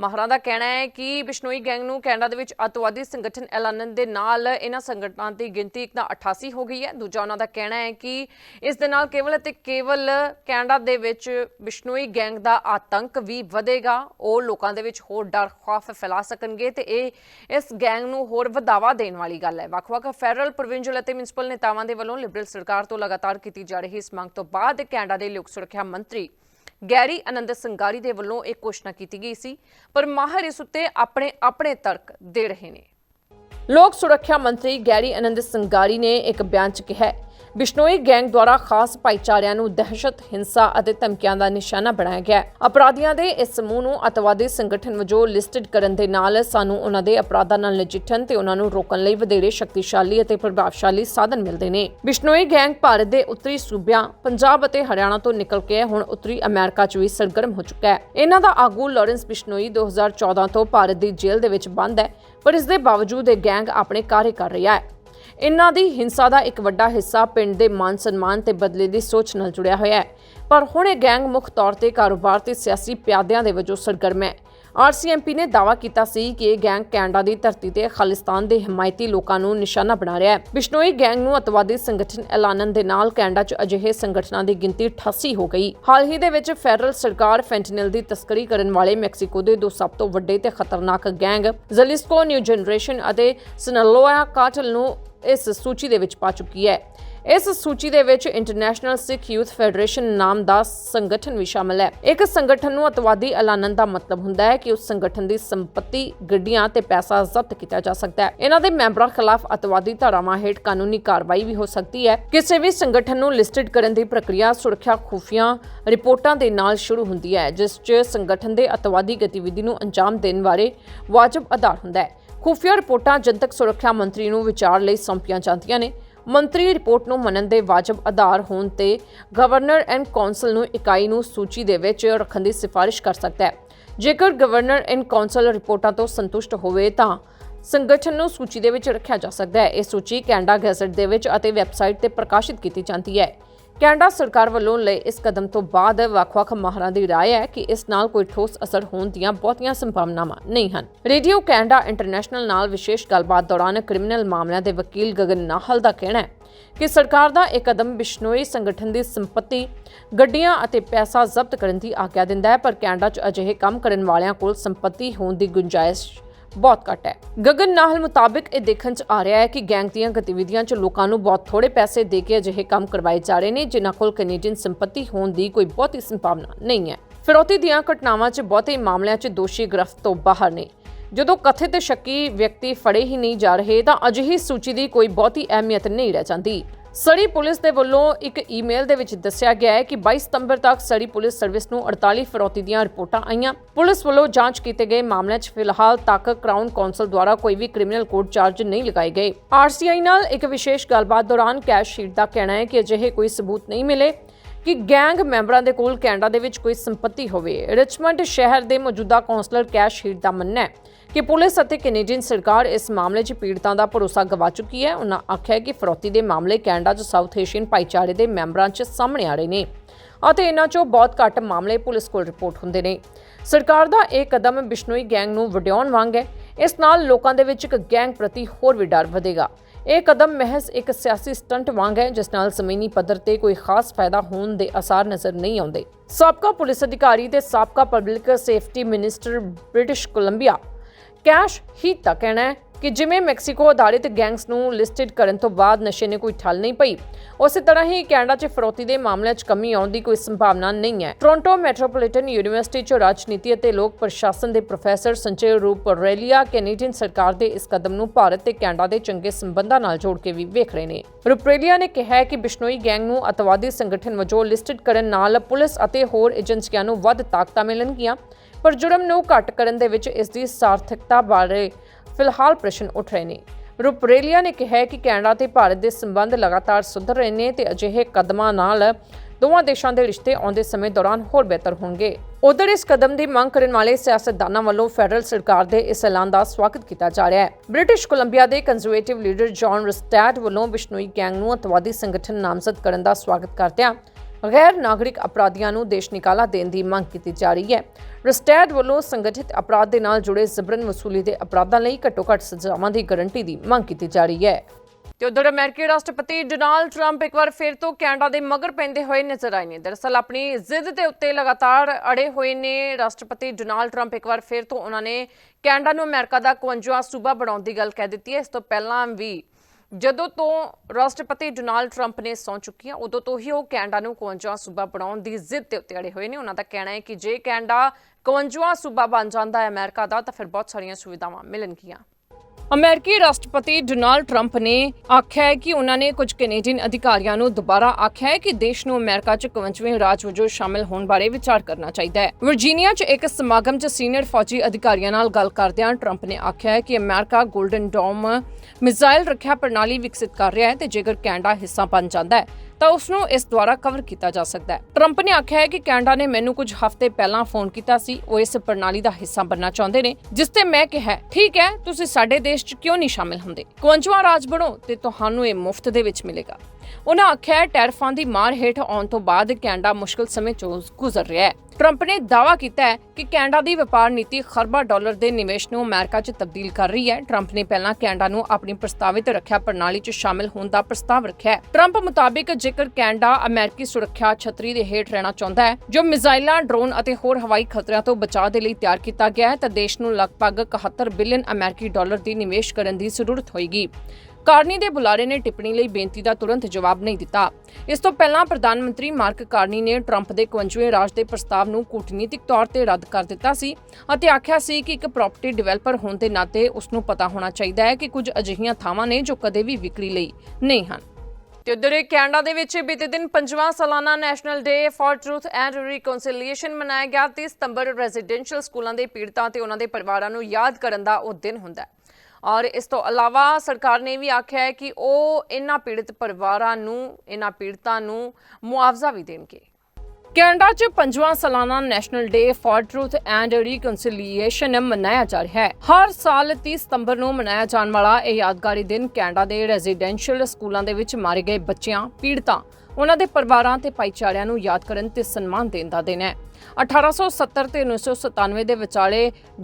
ਮਾਹਰਾਂ ਦਾ ਕਹਿਣਾ ਹੈ ਕਿ ਬਿਸ਼ਨੋਈ ਗੈਂਗ ਨੂੰ ਕੈਨੇਡਾ ਦੇ ਵਿੱਚ ਅੱਤਵਾਦੀ ਸੰਗਠਨ ਐਲਾਨਣ ਦੇ ਨਾਲ ਇਹਨਾਂ ਸੰਗਠਨਾਂ ਦੀ ਗਿਣਤੀ ਇੱਕ ਤਾਂ 88 ਹੋ ਗਈ ਹੈ। ਦੂਜਾ ਉਹਨਾਂ ਦਾ ਕਹਿਣਾ ਹੈ ਕਿ ਇਸ ਦੇ ਨਾਲ ਕੇਵਲ ਅਤੇ ਕੇਵਲ ਕੈਨੇਡਾ ਦੇ ਵਿੱਚ ਬਿਸ਼ਨੋਈ ਗੈਂਗ ਦਾ ਆਤੰਕ ਵੀ ਵਧੇਗਾ। ਉਹ ਲੋਕਾਂ ਦੇ ਵਿੱਚ ਹੋਰ ਡਰ ਖੌਫ ਫੈਲਾ ਸਕਣਗੇ ਤੇ ਇਹ ਇਸ ਗੈਂਗ ਨੂੰ ਹੋਰ ਵਧਾਵਾ ਦੇਣ ਵਾਲੀ ਗੱਲ ਹੈ। ਵੱਖ-ਵੱਖ ਫੈਡਰਲ, ਪ੍ਰੋਵਿੰਸ਼ੀਅਲ ਅਤੇ ਮਿਊਨਿਸਪਲ ਨੇਤਾਵਾਂ ਦੇ ਵੱਲੋਂ ਲਿਬਰਲ ਸਰਕਾਰ ਤੋਂ ਲਗਾਤਾਰ ਕੀਤੀ ਜਾ ਰਹੀ ਇਸ ਮੰਗ ਤੋਂ ਬਾਅਦ ਕੈਨੇਡਾ ਦੇ ਲੋਕ ਸੁਰੱਖਿਆ ਮੰਤਰੀ ਗੈਰੀ ਆਨੰਦ ਸੰਗਾਰੀ ਦੇ ਵੱਲੋਂ ਇਹ ਘੋਸ਼ਣਾ ਕੀਤੀ ਗਈ ਸੀ, ਪਰ ਮਾਹਰ ਇਸ ਉੱਤੇ ਆਪਣੇ ਆਪਣੇ ਤਰਕ ਦੇ ਰਹੇ ਨੇ। ਲੋਕ ਸੁਰੱਖਿਆ ਮੰਤਰੀ ਗੈਰੀ ਆਨੰਦ ਸੰਗਾਰੀ ਨੇ ਇੱਕ ਬਿਆਨ 'ਚ ਕਿਹਾ ਬਿਸ਼ਨੋਈ ਗੈਂਗ ਦੁਆਰਾ ਖਾਸ ਭਾਈਚਾਰਿਆਂ ਨੂੰ ਦਹਿਸ਼ਤ, ਹਿੰਸਾ ਅਤੇ ਧਮਕੀਆਂ ਦਾ ਨਿਸ਼ਾਨਾ ਬਣਾਇਆ ਗਿਆ ਹੈ। ਅਪਰਾਧੀਆਂ ਦੇ ਇਸ ਸਮੂਹ ਨੂੰ ਅਤਵਾਦੀ ਸੰਗਠਨ ਵਜੋਂ ਲਿਸਟਡ ਕਰਨ ਦੇ ਨਾਲ ਸਾਨੂੰ ਉਹਨਾਂ ਦੇ ਅਪਰਾਧਾਂ ਨਾਲ ਨਜਿੱਠਣ ਤੇ ਉਹਨਾਂ ਨੂੰ ਰੋਕਣ ਲਈ ਵਧੇਰੇ ਸ਼ਕਤੀਸ਼ਾਲੀ ਅਤੇ ਪ੍ਰਭਾਵਸ਼ਾਲੀ ਸਾਧਨ ਮਿਲਦੇ ਨੇ। ਬਿਸ਼ਨੋਈ ਗੈਂਗ ਭਾਰਤ ਦੇ ਉੱਤਰੀ ਸੂਬਿਆਂ, ਪੰਜਾਬ ਅਤੇ ਹਰਿਆਣਾ ਤੋਂ ਨਿਕਲ ਕੇ ਹੁਣ ਉੱਤਰੀ ਅਮਰੀਕਾ 'ਚ ਵੀ ਸਰਗਰਮ ਹੋ ਚੁੱਕਾ ਹੈ। ਇਹਨਾਂ ਦਾ ਆਗੂ ਲਾਰੈਂਸ ਬਿਸ਼ਨੋਈ 2014 ਤੋਂ ਭਾਰਤ ਦੀ ਜੇਲ੍ਹ ਦੇ ਵਿੱਚ ਬੰਦ ਹੈ, ਪਰ ਇਸ ਦੇ ਬਾਵਜੂਦ ਇਹ ਗੈਂਗ ਆਪਣੇ ਕਾਰਜ ਕਰ ਰਿਹਾ ਹੈ। ਇਨ੍ਹਾਂ ਦੀ ਹਿੰਸਾ ਦਾ ਇੱਕ ਵੱਡਾ ਹਿੱਸਾ ਪਿੰਡ ਦੇ ਮਾਨ ਸਨਮਾਨ ਤੇ ਬਦਲੇ ਦੀ ਸੋਚ ਨਾਲ ਜੁੜਿਆ ਹੋਇਆ ਹੈ। ਪਰ ਹੁਣ ਇਹ ਗੈਂਗ ਮੁੱਖ ਤੌਰ ਤੇ ਕਾਰੋਬਾਰ ਤੇ ਸਿਆਸੀ ਪਿਆਦਿਆਂ ਦੇ ਵਜੋਂ ਸਰਗਰਮ ਹੈ। ਆਰਸੀਐਮਪੀ ਨੇ ਦਾਅਵਾ ਕੀਤਾ ਸੀ ਕਿ ਇਹ ਗੈਂਗ ਕੈਨੇਡਾ ਦੀ ਧਰਤੀ ਤੇ ਖਾਲਿਸਤਾਨ ਦੇ ਹਮਾਇਤੀ ਲੋਕਾਂ ਨੂੰ ਨਿਸ਼ਾਨਾ ਬਣਾ ਰਿਹਾ ਹੈ। ਬਿਸ਼ਨੋਈ ਗੈਂਗ ਨੂੰ ਅਤਵਾਦੀ ਸੰਗਠਨ ਐਲਾਨਣ ਦੇ ਨਾਲ ਕੈਨੇਡਾ 'ਚ ਅਜਿਹੇ ਸੰਗਠਨਾਂ ਦੀ ਗਿਣਤੀ 88 ਹੋ ਗਈ। ਹਾਲ ਹੀ ਦੇ ਵਿੱਚ ਫੈਡਰਲ ਸਰਕਾਰ ਫੈਂਟਨਲ ਦੀ ਤਸਕਰੀ ਕਰਨ ਵਾਲੇ ਮੈਕਸੀਕੋ ਦੇ ਦੋ ਸਭ ਤੋਂ ਵੱਡੇ ਤੇ ਖਤਰਨਾਕ ਗੈਂਗ ਜ਼ਲਿਸਕੋ, ਨਿਊ ਜਨਰੇਸ਼ਨ ਅਤੇ ਸਨਲੋਆ ਕਾਟਲ ਨੂੰ ਇਸ ਸੂਚੀ ਦੇ ਵਿੱਚ ਪਾ ਚੁੱਕੀ ਹੈ। ਇਸ ਸੂਚੀ ਦੇ ਵਿੱਚ ਇੰਟਰਨੈਸ਼ਨਲ ਸਿੱਖ ਯੂਥ ਫੈਡਰੇਸ਼ਨ ਨਾਮ ਦਾ ਸੰਗਠਨ ਵੀ ਸ਼ਾਮਲ ਹੈ। ਇੱਕ ਸੰਗਠਨ ਨੂੰ ਅਤਵਾਦੀ ਐਲਾਨਣ ਦਾ ਮਤਲਬ ਹੁੰਦਾ ਹੈ ਕਿ ਉਸ ਸੰਗਠਨ ਦੀ ਸੰਪਤੀ, ਗੱਡੀਆਂ ਤੇ ਪੈਸਾ ਜ਼ਬਤ ਕੀਤਾ ਜਾ ਸਕਦਾ ਹੈ। ਇਹਨਾਂ ਦੇ ਮੈਂਬਰਾਂ ਖਿਲਾਫ ਅਤਵਾਦੀ ਧਾਰਾਵਾਂ ਹੇਠ ਕਾਨੂੰਨੀ ਕਾਰਵਾਈ ਵੀ ਹੋ ਸਕਦੀ ਹੈ। ਕਿਸੇ ਵੀ ਸੰਗਠਨ ਨੂੰ ਲਿਸਟਡ ਕਰਨ ਦੀ ਪ੍ਰਕਿਰਿਆ ਸੁਰੱਖਿਆ ਖੁਫੀਆ ਰਿਪੋਰਟਾਂ ਦੇ ਨਾਲ ਸ਼ੁਰੂ ਹੁੰਦੀ ਹੈ, ਜਿਸ 'ਚ ਸੰਗਠਨ ਦੇ ਅਤਵਾਦੀ ਗਤੀਵਿਧੀ ਨੂੰ ਅੰਜਾਮ ਦੇਣ ਬਾਰੇ ਵਾਜਬ ਆਧਾਰ ਹੁੰਦਾ ਹੈ। ਖੁਫੀਆ ਰਿਪੋਰਟਾਂ ਜਨਤਕ ਸੁਰੱਖਿਆ ਮੰਤਰੀ ਨੂੰ ਵਿਚਾਰ ਲਈ ਸੌਂਪੀਆਂ ਜਾਂਦੀਆਂ ਨੇ। ਮੰਤਰੀ ਰਿਪੋਰਟ ਨੂੰ ਮੰਨਣ ਦੇ ਵਾਜਬ ਆਧਾਰ ਹੋਣ ਤੇ ਗਵਰਨਰ ਐਂਡ ਕੌਂਸਲ ਨੂੰ ਇਕਾਈ ਨੂੰ ਸੂਚੀ ਦੇ ਵਿੱਚ ਰੱਖਣ ਦੀ ਸਿਫਾਰਿਸ਼ ਕਰ ਸਕਦਾ ਹੈ। ਜੇਕਰ ਗਵਰਨਰ ਐਂਡ ਕੌਂਸਲ ਰਿਪੋਰਟਾਂ ਤੋਂ ਸੰਤੁਸ਼ਟ ਹੋਵੇ ਤਾਂ ਸੰਗਠਨ ਨੂੰ ਸੂਚੀ ਦੇ ਵਿੱਚ ਰੱਖਿਆ ਜਾ ਸਕਦਾ ਹੈ। ਇਹ ਸੂਚੀ ਕੈਨੇਡਾ ਗੈਜ਼ਟ ਦੇ ਵਿੱਚ ਅਤੇ ਵੈਬਸਾਈਟ ਤੇ ਪ੍ਰਕਾਸ਼ਿਤ ਕੀਤੀ ਜਾਂਦੀ ਹੈ। ਕੈਨੇਡਾ ਸਰਕਾਰ ਵੱਲੋਂ ਲਏ ਇਸ ਕਦਮ ਤੋਂ ਬਾਅਦ ਵੱਖ-ਵੱਖ ਮਾਹਰਾਂ ਦੀ ਰਾਏ ਹੈ ਕਿ ਇਸ ਨਾਲ ਕੋਈ ਠੋਸ ਅਸਰ ਹੋਣ ਦੀਆਂ ਬਹੁਤੀਆਂ ਸੰਭਾਵਨਾਵਾਂ ਨਹੀਂ ਹਨ। ਰੇਡੀਓ ਕੈਨੇਡਾ ਇੰਟਰਨੈਸ਼ਨਲ ਨਾਲ ਵਿਸ਼ੇਸ਼ ਗੱਲਬਾਤ ਦੌਰਾਨ ਕ੍ਰਿਮੀਨਲ ਮਾਮਲਿਆਂ ਦੇ ਵਕੀਲ ਗਗਨ ਨਾਹਲ ਦਾ ਕਹਿਣਾ ਹੈ ਕਿ ਸਰਕਾਰ ਦਾ ਇਹ ਕਦਮ ਬਿਸ਼ਨੋਈ ਸੰਗਠਨ ਦੀ ਸੰਪਤੀ, ਗੱਡੀਆਂ ਅਤੇ ਪੈਸਾ ਜ਼ਬਤ ਕਰਨ ਦੀ ਆਗਿਆ ਦਿੰਦਾ ਹੈ, ਪਰ ਕੈਨੇਡਾ 'ਚ ਅਜਿਹੇ ਕੰਮ ਕਰਨ ਵਾਲਿਆਂ ਕੋਲ ਸੰਪਤੀ ਹੋਣ ਦੀ ਗੁੰਜਾਇਸ਼ ਬਹੁਤ ਘੱਟ ਹੈ। ਗਗਨ ਨਾਹਲ ਮੁਤਾਬਿਕ ਇਹ ਦੇਖਣ 'ਚ ਆ ਰਿਹਾ ਹੈ ਕਿ ਗੈਂਗ ਦੀਆਂ ਗਤੀਵਿਧੀਆਂ 'ਚ ਲੋਕਾਂ ਨੂੰ ਬਹੁਤ ਥੋੜੇ ਪੈਸੇ ਦੇ ਕੇ ਅਜਿਹੇ ਕੰਮ ਕਰਵਾਏ ਜਾ ਰਹੇ ਨੇ, ਜਿਨ੍ਹਾਂ ਕੋਲ ਕੈਨੇਡੀਅਨ ਸੰਪਤੀ ਹੋਣ ਦੀ ਕੋਈ ਬਹੁਤੀ ਸੰਭਾਵਨਾ ਨਹੀਂ ਹੈ। ਫਿਰੌਤੀ ਦੀਆਂ ਘਟਨਾਵਾਂ 'ਚ ਬਹੁਤੇ ਮਾਮਲਿਆਂ 'ਚ ਦੋਸ਼ੀ ਗ੍ਰਿਫਤ ਤੋਂ ਬਾਹਰ ਨੇ। ਜਦੋਂ ਕਥਿਤ ਸ਼ੱਕੀ ਵਿਅਕਤੀ ਫੜੇ ਹੀ ਨਹੀਂ ਜਾ ਰਹੇ, ਤਾਂ ਅਜਿਹੀ ਸੂਚੀ ਦੀ ਕੋਈ ਬਹੁਤੀ ਅਹਿਮੀਅਤ ਨਹੀਂ ਰਹਿ ਜਾਂਦੀ। ਸੜੀ ਪੁਲਿਸ ਦੇ ਵੱਲੋਂ ਇੱਕ ਈਮੇਲ ਦੇ ਵਿੱਚ ਦੱਸਿਆ ਗਿਆ ਹੈ ਕਿ 22 ਸਤੰਬਰ ਤੱਕ ਸੜੀ ਪੁਲਿਸ ਸਰਵਿਸ ਨੂੰ 48 ਫਿਰੌਤੀ ਦੀਆਂ ਰਿਪੋਰਟਾਂ ਆਈਆਂ। ਪੁਲਿਸ ਵੱਲੋਂ ਜਾਂਚ ਕੀਤੇ ਗਏ ਮਾਮਲਿਆਂ 'ਚ ਫਿਲਹਾਲ ਤੱਕ ਕਰਾਊਨ ਕੌਂਸਲ ਦੁਆਰਾ ਕੋਈ ਵੀ ਕ੍ਰਿਮੀਨਲ ਕੋਰਟ ਚਾਰਜ ਨਹੀਂ ਲਗਾਏ ਗਏ। ਆਰਸੀਆਈ ਨਾਲ ਇੱਕ ਵਿਸ਼ੇਸ਼ ਗੱਲਬਾਤ ਦੌਰਾਨ ਕੈਸ਼ ਸ਼ੀਟ ਦਾ ਕਹਿਣਾ ਹੈ ਕਿ ਅਜਿਹੇ ਕੋਈ ਸਬੂਤ ਨਹੀਂ ਮਿਲੇ ਕਿ ਗੈਂਗ ਮੈਂਬਰਾਂ ਦੇ ਕੋਲ ਕੈਨੇਡਾ ਦੇ ਵਿੱਚ ਕੋਈ ਸੰਪਤੀ ਹੋਵੇ। ਰਿਚਮੰਡ ਸ਼ਹਿਰ ਦੇ ਮੌਜੂਦਾ ਕਾਉਂਸਲਰ ਕੈਸ਼ ਹੀਟ ਦਾ ਮੰਨਣਾ ਹੈ। ਕਿ ਪੁਲਿਸ ਅਤੇ ਕੈਨੇਡੀਅਨ ਸਰਕਾਰ ਇਸ ਮਾਮਲੇ 'ਚ ਪੀੜਤਾਂ ਦਾ ਭਰੋਸਾ ਗਵਾ ਚੁੱਕੀ ਹੈ। ਉਹਨਾਂ ਆਖਿਆ ਕਿ ਫਰੌਤੀ ਦੇ ਮਾਮਲੇ ਕੈਨੇਡਾ 'ਚ ਸਾਊਥ ਏਸ਼ੀਅਨ ਭਾਈਚਾਰੇ ਦੇ ਮੈਂਬਰਾਂ 'ਚ ਸਾਹਮਣੇ ਆ ਰਹੇ ਨੇ ਅਤੇ ਇਹਨਾਂ 'ਚੋਂ ਬਹੁਤ ਘੱਟ ਮਾਮਲੇ ਪੁਲਿਸ ਕੋਲ ਰਿਪੋਰਟ ਹੁੰਦੇ ਨੇ। ਸਰਕਾਰ ਦਾ ਇਹ ਕਦਮ ਬਿਸ਼ਨੋਈ ਗੈਂਗ ਨੂੰ ਵਡਿਆਉਣ ਵਾਂਗ ਹੈ। ਇਸ ਨਾਲ ਲੋਕਾਂ ਦੇ ਵਿੱਚ ਇੱਕ ਗੈਂਗ ਪ੍ਰਤੀ ਹੋਰ ਵੀ ਡਰ ਵਧੇਗਾ। ਇਹ ਕਦਮ ਮਹਿਜ਼ ਇੱਕ ਸਿਆਸੀ ਸਟੰਟ ਵਾਂਗ ਹੈ, ਜਿਸ ਨਾਲ ਜ਼ਮੀਨੀ ਪੱਧਰ ਤੇ ਕੋਈ ਖਾਸ ਫਾਇਦਾ ਹੋਣ ਦੇ ਅਸਾਰ ਨਜ਼ਰ ਨਹੀਂ ਆਉਂਦੇ। ਸਾਬਕਾ ਪੁਲਿਸ ਅਧਿਕਾਰੀ ਤੇ ਸਾਬਕਾ public safety minister British Columbia Kash Heed ਦਾ ਕਹਿਣਾ ਹੈ ਕਿ ਜਿਵੇਂ ਮੈਕਸੀਕੋ ਆਧਾਰਿਤ ਗੈਂਗਸ ਨੂੰ ਲਿਸਟਡ ਕਰਨ ਤੋਂ ਬਾਅਦ ਨਸ਼ੇ ਨੇ ਕੋਈ ਠੱਲ ਨਹੀਂ ਪਈ, ਉਸੇ ਤਰ੍ਹਾਂ ਹੀ ਕੈਨੇਡਾ 'ਚ ਫਰੋਤੀ ਦੇ ਮਾਮਲਿਆਂ 'ਚ ਕਮੀ ਆਉਣ ਦੀ ਕੋਈ ਸੰਭਾਵਨਾ ਨਹੀਂ ਹੈ। ਟੋਰਾਂਟੋ ਮੈਟਰੋਪੋਲੀਟਨ ਯੂਨੀਵਰਸਿਟੀ 'ਚ ਰਾਜਨੀਤੀ ਅਤੇ ਲੋਕ ਪ੍ਰਸ਼ਾਸਨ ਦੇ ਪ੍ਰੋਫੈਸਰ ਸੰਚੇ ਰੂਪ ਰੇਲੀਆ ਕੈਨੇਡੀਅਨ ਸਰਕਾਰ ਦੇ ਇਸ ਕਦਮ ਨੂੰ ਭਾਰਤ ਤੇ ਕੈਨੇਡਾ ਦੇ ਚੰਗੇ ਸੰਬੰਧਾਂ ਨਾਲ ਜੋੜ ਕੇ ਵੀ ਵੇਖ ਰਹੇ ਨੇ। ਰੁਪਰੇਲੀਆ ਨੇ ਕਿਹਾ ਕਿ ਬਿਸ਼ਨੋਈ ਗੈਂਗ ਨੂੰ ਅਤਵਾਦੀ ਸੰਗਠਨ ਵਜੋਂ ਲਿਸਟਡ ਕਰਨ ਨਾਲ ਪੁਲਿਸ ਅਤੇ ਹੋਰ ਏਜੰਸੀਆਂ ਨੂੰ ਵੱਧ ਤਾਕਤਾਂ ਮਿਲਣਗੀਆਂ। ਪਰ ਜੁਰਮ ਨੂੰ ਘੱਟ ਕਰਨ ਦੇ ਵਿੱਚ ਇਸ ਦੀ ਸਾਰਥਕਤਾ ਬਾਰੇ ਫਿਲਹਾਲ ਪ੍ਰਸ਼ਨ ਉੱਠ ਰਹੇ ਨੇ। ਰੁਪਰੇਲੀਆ ਨੇ ਕਿਹਾ ਕਿ ਕੈਨੇਡਾ ਤੇ ਭਾਰਤ ਦੇ ਸੰਬੰਧ ਲਗਾਤਾਰ ਸੁਧਰ ਰਹੇ ਨੇ ਤੇ ਅਜਿਹੇ ਕਦਮਾਂ ਨਾਲ ਦੋਵਾਂ ਦੇਸ਼ਾਂ ਦੇ ਰਿਸ਼ਤੇ ਆਉਂਦੇ ਸਮੇਂ ਦੌਰਾਨ ਹੋਰ ਬਿਹਤਰ ਹੋਣਗੇ। ਉਧਰ ਇਸ ਕਦਮ ਦੀ ਮੰਗ ਕਰਨ ਵਾਲੇ ਸਿਆਸਤਦਾਨਾਂ ਵੱਲੋਂ ਫੈਡਰਲ ਸਰਕਾਰ ਦੇ ਇਸ ਐਲਾਨ ਦਾ ਸਵਾਗਤ ਕੀਤਾ ਜਾ ਰਿਹਾ ਹੈ। ਬ੍ਰਿਟਿਸ਼ ਕੋਲੰਬੀਆ ਦੇ ਕੰਜ਼ਰਵੇਟਿਵ ਲੀਡਰ ਜੌਨ ਰਸਟੈਟ ਵੱਲੋਂ ਬਿਸ਼ਨੋਈ ਗੈਂਗ ਨੂੰ ਅਤਵਾਦੀ ਸੰਗਠਨ ਨਾਮਜ਼ਦ ਕਰਨ ਦਾ ਸਵਾਗਤ ਕਰਦਿਆਂ ਗੈਰ ਨਾਗਰਿਕ ਅਪਰਾਧੀਆਂ ਨੂੰ ਦੇਸ਼ ਨਿਕਾਲਾ ਦੇਣ ਦੀ ਮੰਗ ਕੀਤੀ ਜਾ ਰਹੀ ਹੈ। ਰਸਟੈਡ ਵੱਲੋਂ ਸੰਗਠਿਤ ਅਪਰਾਧ ਦੇ ਨਾਲ ਜੁੜੇ ਜ਼ਬਰਨ ਵਸੂਲੀ ਦੇ ਅਪਰਾਧਾਂ ਲਈ ਘੱਟੋ-ਘੱਟ ਸਜ਼ਾਵਾਂ ਦੀ ਗਾਰੰਟੀ ਦੀ ਮੰਗ ਕੀਤੀ ਜਾ ਰਹੀ ਹੈ। ਤੇ ਉਧਰ ਅਮਰੀਕੀ ਰਾਸ਼ਟਰਪਤੀ ਡੋਨਾਲਡ ਟਰੰਪ ਇੱਕ ਵਾਰ ਫਿਰ ਤੋਂ ਕੈਨੇਡਾ ਦੇ ਮਗਰ ਪੈਂਦੇ ਹੋਏ ਨਜ਼ਰ ਆਏ ਨੇ। ਦਰਅਸਲ ਆਪਣੀ ਜ਼ਿੱਦ ਦੇ ਉੱਤੇ ਲਗਾਤਾਰ ਅੜੇ ਹੋਏ ਨੇ ਰਾਸ਼ਟਰਪਤੀ ਡੋਨਾਲਡ ਟਰੰਪ ਇੱਕ ਵਾਰ ਫਿਰ ਤੋਂ ਉਹਨਾਂ ਨੇ ਕੈਨੇਡਾ ਨੂੰ ਅਮਰੀਕਾ ਦਾ 51ਵਾਂ ਸੂਬਾ ਬਣਾਉਣ ਦੀ ਗੱਲ ਕਹਿ ਦਿੱਤੀ ਹੈ। ਇਸ ਤੋਂ ਪਹਿਲਾਂ ਵੀ ਜਦੋਂ ਤੋਂ ਰਾਸ਼ਟਰਪਤੀ ਡੋਨਾਲਡ ਟਰੰਪ ਨੇ ਸੌਂ ਚੁੱਕੀਆਂ ਉਦੋਂ ਤੋਂ ਹੀ ਉਹ ਕੈਨੇਡਾ ਨੂੰ 51ਵਾਂ ਸੂਬਾ ਬਣਾਉਣ ਦੀ ਜ਼ਿੱਦ ਤੇ ਉੱਤੇ ਅੜੇ ਹੋਏ ਨੇ। ਉਹਨਾਂ ਦਾ ਕਹਿਣਾ ਹੈ ਕਿ ਜੇ ਕੈਨੇਡਾ 51ਵਾਂ ਸੂਬਾ ਬਣ ਜਾਂਦਾ ਹੈ ਅਮਰੀਕਾ ਦਾ, ਤਾਂ ਫਿਰ ਬਹੁਤ ਸਾਰੀਆਂ ਸੁਵਿਧਾਵਾਂ ਮਿਲਣਗੀਆਂ। ਅਮਰੀਕੀ ਰਾਸ਼ਟਰਪਤੀ ਡੋਨਾਲਡ ਟਰੰਪ ਨੇ ਆਖਿਆ ਹੈ ਕਿ ਉਹਨਾਂ ਨੇ ਕੁਝ ਕੈਨੇਡੀਅਨ ਅਧਿਕਾਰੀਆਂ ਨੂੰ ਦੁਬਾਰਾ ਆਖਿਆ ਹੈ ਕਿ ਦੇਸ਼ ਨੂੰ ਅਮਰੀਕਾ 'ਚ 51ਵੇਂ ਰਾਜ ਵਜੋਂ ਸ਼ਾਮਿਲ ਹੋਣ ਬਾਰੇ ਵਿਚਾਰ ਕਰਨਾ ਚਾਹੀਦਾ ਹੈ। ਵਰਜੀਨੀਆ 'ਚ ਇੱਕ ਸਮਾਗਮ 'ਚ ਸੀਨੀਅਰ ਫੌਜੀ ਅਧਿਕਾਰੀਆਂ ਨਾਲ ਗੱਲ ਕਰਦਿਆਂ ਟਰੰਪ ਨੇ ਆਖਿਆ ਹੈ ਕਿ ਅਮਰੀਕਾ 골ਡਨ ਡੋਮ ਮਿਜ਼ਾਈਲ ਰੱਖਿਆ ਪ੍ਰਣਾਲੀ ਵਿਕਸਿਤ ਕਰ ਰਿਹਾ ਹੈ ਤੇ ਜੇਕਰ ਕੈਨੇਡਾ ਹਿੱਸਾ ਬਣ ਜਾਂਦਾ ਹੈ ਤਾਂ ਉਸ ਨੂੰ ਇਸ ਦੁਆਰਾ ਕਵਰ ਕੀਤਾ ਜਾ ਸਕਦਾ ਹੈ। ਟਰੰਪ ਨੇ ਆਖਿਆ ਹੈ ਕਿ ਕੈਨੇਡਾ ਨੇ ਮੈਨੂੰ ਕੁਝ ਹਫ਼ਤੇ ਪਹਿਲਾਂ ਫੋਨ ਕੀਤਾ ਸੀ। ਉਹ ਇਸ ਪ੍ਰਣਾਲੀ ਦਾ ਹਿੱਸਾ ਬਣਨਾ ਚਾਹੁੰਦੇ ਨੇ, ਜਿਸ ਤੇ ਮੈਂ ਕਿਹਾ ਠੀਕ ਹੈ, ਤੁਸੀਂ ਸਾਡੇ ਦੇਸ਼ 'ਚ ਕਿਉਂ ਨਹੀਂ ਸ਼ਾਮਿਲ ਹੁੰਦੇ? 51ਵਾਂ ਰਾਜ ਬਣੋ ਤੇ ਤੁਹਾਨੂੰ ਇਹ ਮੁਫਤ ਦੇ ਵਿੱਚ ਮਿਲੇਗਾ। ਉਹਨਾਂ ਆਖਿਆ ਟੈਰਫਾਂ ਦੀ ਮਾਰ ਹੇਠ ਆਉਣ ਤੋਂ ਬਾਅਦ ਕੈਨੇਡਾ ਮੁਸ਼ਕਲ ਸਮੇਂ ਚੋਂ ਗੁਜ਼ਰ ਰਿਹਾ ਹੈ। ਟਰੰਪ ਨੇ ਦਾਅਵਾ ਕੀਤਾ ਹੈ ਕਿ ਕੈਨੇਡਾ ਦੀ ਵਪਾਰ ਨੀਤੀ ਖਰਬਾਂ ਡਾਲਰ ਦੇ ਨਿਵੇਸ਼ ਨੂੰ ਅਮਰੀਕਾ 'ਚ ਤਬਦੀਲ ਕਰ ਰਹੀ ਹੈ। ਟਰੰਪ ਨੇ ਪਹਿਲਾਂ ਕੈਨੇਡਾ ਨੂੰ ਆਪਣੀ ਪ੍ਰਸਤਾਵਿਤ ਰੱਖਿਆ ਪ੍ਰਣਾਲੀ 'ਚ ਸ਼ਾਮਿਲ ਹੋਣ ਦਾ ਪ੍ਰਸਤਾਵ ਰੱਖਿਆ ਹੈ। ਟਰੰਪ ਮੁਤਾਬਿਕ ਜੇਕਰ ਕੈਨੇਡਾ ਅਮਰੀਕੀ ਸੁਰੱਖਿਆ ਛਤਰੀ ਦੇ ਹੇਠ ਰਹਿਣਾ ਚਾਹੁੰਦਾ ਹੈ, ਜੋ ਮਿਜ਼ਾਈਲਾਂ, ਡਰੋਨ ਅਤੇ ਹੋਰ ਹਵਾਈ ਖਤਰਿਆਂ ਤੋਂ ਬਚਾਅ ਦੇ ਲਈ ਤਿਆਰ ਕੀਤਾ ਗਿਆ ਹੈ, ਤਾਂ ਦੇਸ਼ ਨੂੰ ਲਗਭਗ 71 ਬਿਲੀਅਨ ਅਮਰੀਕੀ ਡਾਲਰ ਦੀ ਨਿਵੇਸ਼ ਕਰਨ ਦੀ ਜ਼ਰੂਰਤ ਹੋਏਗੀ। ਕਾਰਨੀ ਦੇ ਬੁਲਾਰੇ ਨੇ ਟਿੱਪਣੀ ਲਈ ਬੇਨਤੀ ਦਾ ਤੁਰੰਤ ਜਵਾਬ ਨਹੀਂ ਦਿੱਤਾ। ਇਸ ਤੋਂ ਪਹਿਲਾਂ ਪ੍ਰਧਾਨ ਮੰਤਰੀ ਮਾਰਕ ਕਾਰਨੀ ਨੇ ਟਰੰਪ ਦੇ 51ਵੇਂ ਰਾਜ ਦੇ ਪ੍ਰਸਤਾਵ ਨੂੰ ਕੂਟਨੀਤਿਕ ਤੌਰ ਤੇ ਰੱਦ ਕਰ ਦਿੱਤਾ ਸੀ ਅਤੇ ਆਖਿਆ ਸੀ ਕਿ ਇੱਕ ਪ੍ਰਾਪਰਟੀ ਡਿਵੈਲਪਰ ਹੋਣ ਦੇ ਨਾਤੇ ਉਸ ਨੂੰ ਪਤਾ ਹੋਣਾ ਚਾਹੀਦਾ ਹੈ ਕਿ ਕੁਝ ਅਜਿਹੀਆਂ ਥਾਵਾਂ ਨੇ ਜੋ ਕਦੇ ਵੀ ਵਿਕਰੀ ਲਈ ਨਹੀਂ ਹਨ। ਤੇ ਉਧਰ ਕੈਨੇਡਾ ਦੇ ਵਿੱਚ ਬੀਤੇ ਦਿਨ ਪੰਜਵਾਂ ਸਾਲਾਨਾ national day for truth and reconciliation ਮਨਾਇਆ ਗਿਆ 30 ਸਤੰਬਰ ਰੈਜ਼ੀਡੈਂਸ਼ੀਅਲ ਸਕੂਲਾਂ ਦੇ ਪੀੜਤਾਂ ਤੇ ਉਹਨਾਂ ਦੇ ਪਰਿਵਾਰਾਂ ਨੂੰ ਯਾਦ ਕਰਨ ਦਾ ਉਹ ਦਿਨ ਹੁੰਦਾ ਹੈ। ਔਰ ਇਸ ਤੋਂ ਇਲਾਵਾ ਸਰਕਾਰ ਨੇ ਵੀ ਆਖਿਆ ਹੈ ਕਿ ਉਹ ਇਹਨਾਂ ਪੀੜਤ ਪਰਿਵਾਰਾਂ ਨੂੰ, ਇਹਨਾਂ ਪੀੜਤਾਂ ਨੂੰ ਮੁਆਵਜ਼ਾ ਵੀ ਦੇਣਗੇ। ਕੈਨੇਡਾ 'ਚ ਪੰਜਵਾਂ ਸਾਲਾਨਾ national day for truth and reconciliation ਮਨਾਇਆ ਜਾ ਰਿਹਾ ਹੈ। ਹਰ ਸਾਲ 30 ਸਤੰਬਰ ਨੂੰ ਮਨਾਇਆ ਜਾਣ ਵਾਲਾ ਇਹ ਯਾਦਗਾਰੀ ਦਿਨ ਕੈਨੇਡਾ ਦੇ ਰੈਜ਼ੀਡੈਂਸ਼ੀਅਲ ਸਕੂਲਾਂ ਦੇ ਵਿੱਚ ਮਾਰੇ ਗਏ ਬੱਚਿਆਂ, ਪੀੜਤਾਂ, ਉਹਨਾਂ ਦੇ ਪਰਿਵਾਰਾਂ ਤੇ ਭਾਈਚਾਰਿਆਂ ਨੂੰ ਯਾਦ ਕਰਨ ਤੇ ਸਨਮਾਨ ਦੇਣ ਦਾ ਦਿਨ ਹੈ। 1870 ਤੇ 1997 ਦੇ ਵਿਚਾਲੇ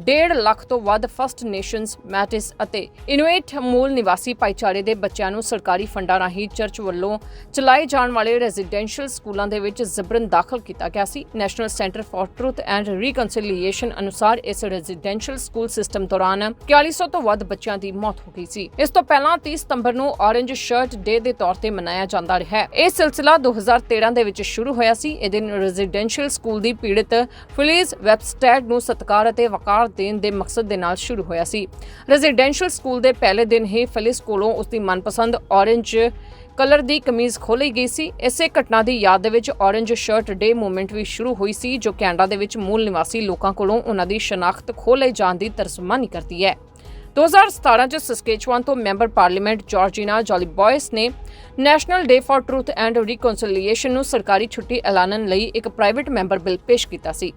1.5 ਲੱਖ ਤੋਂ ਵੱਧ ਫਸਟ ਨੇਸ਼ਨਸ ਮੈਟਿਸ ਅਤੇ ਇਨੂਇਟ ਮੂਲ ਨਿਵਾਸੀ ਭਾਈਚਾਰੇ ਦੇ ਬੱਚਿਆਂ ਨੂੰ ਸਰਕਾਰੀ ਫੰਡਾਂ ਰਾਹੀਂ ਚਰਚ ਵੱਲੋਂ ਚਲਾਏ ਜਾਣ ਵਾਲੇ ਰੈਜ਼ੀਡੈਂਸ਼ੀਅਲ ਸਕੂਲਾਂ ਦੇ ਵਿੱਚ ਜ਼ਬਰਨ ਦਾਖਲ ਕੀਤਾ ਗਿਆ ਸੀ। National centre for truth and reconciliation ਅਨੁਸਾਰ ਇਸ ਰੈਜ਼ੀਡੈਂਸ਼ੀਅਲ ਸਕੂਲ ਸਿਸਟਮ ਦੌਰਾਨ 4100 ਤੋਂ ਵੱਧ ਬੱਚਿਆਂ ਦੀ ਮੌਤ ਹੋ ਗਈ ਸੀ। ਇਸ ਤੋਂ ਪਹਿਲਾਂ 30 ਸਤੰਬਰ ਨੂੰ ਔਰੇਂਜ ਸ਼ਰਟ ਡੇ ਦੇ ਤੌਰ ਤੇ ਮਨਾਇਆ ਜਾਂਦਾ ਰਿਹਾ। ਹੈ ਇਹ ਸਿਲਸਿਲਾ 2013 ਦੇ ਵਿੱਚ ਸ਼ੁਰੂ ਹੋਇਆ ਸੀ। ਇਹ ਦਿਨ ਰੈਜ਼ੀਡੈਂਸ਼ੀਅਲ ਸਕੂਲ ਦੀ ਪੀੜਤ ਫਿਲਿਸ ਵੈਬਸਟੈਡ ਨੂੰ ਸਤਿਕਾਰ ਅਤੇ ਵਕਾਰ ਦੇਣ ਦੇ ਮਕਸਦ ਦੇ ਨਾਲ ਸ਼ੁਰੂ ਹੋਇਆ ਸੀ। ਰੈਜ਼ੀਡੈਂਸ਼ੀਅਲ ਸਕੂਲ ਦੇ ਪਹਿਲੇ ਦਿਨ ਹੀ ਫਿਲਿਸ ਕੋਲੋਂ ਉਸ ਦੀ ਮਨਪਸੰਦ ਔਰੇਂਜ ਕਲਰ ਦੀ ਕਮੀਜ਼ ਖੋਲੀ ਗਈ ਸੀ। ਇਸੇ ਘਟਨਾ ਦੀ ਯਾਦ ਦੇ ਵਿੱਚ ਔਰੇਂਜ ਸ਼ਰਟ ਡੇ ਮੂਵਮੈਂਟ ਵੀ ਸ਼ੁਰੂ ਹੋਈ ਸੀ, ਜੋ ਕੈਨੇਡਾ ਦੇ ਵਿੱਚ ਮੂਲ ਨਿਵਾਸੀ ਲੋਕਾਂ ਕੋਲੋਂ ਉਹਨਾਂ ਦੀ ਸ਼ਨਾਖਤ ਖੋਲੇ ਜਾਣ ਦੀ ਤਰਜਮਾਨੀ ਕਰਦੀ ਹੈ। 2017 ਚ ਸਸਕੇਚੁਆਨ ਤੋਂ ਮੈਂਬਰ ਪਾਰਲੀਮੈਂਟ ਜਾਰਜੀਨਾ ਜੋਲੀ ਨੇ national day for truth and reconciliation ਨੂੰ ਸਰਕਾਰੀ ਛੁੱਟੀ ਐਲਾਨਣ ਲਈ ਇੱਕ ਪ੍ਰਾਈਵੇਟ ਮੈਂਬਰ ਬਿੱਲ ਪੇਸ਼ ਕੀਤਾ ਸੀ।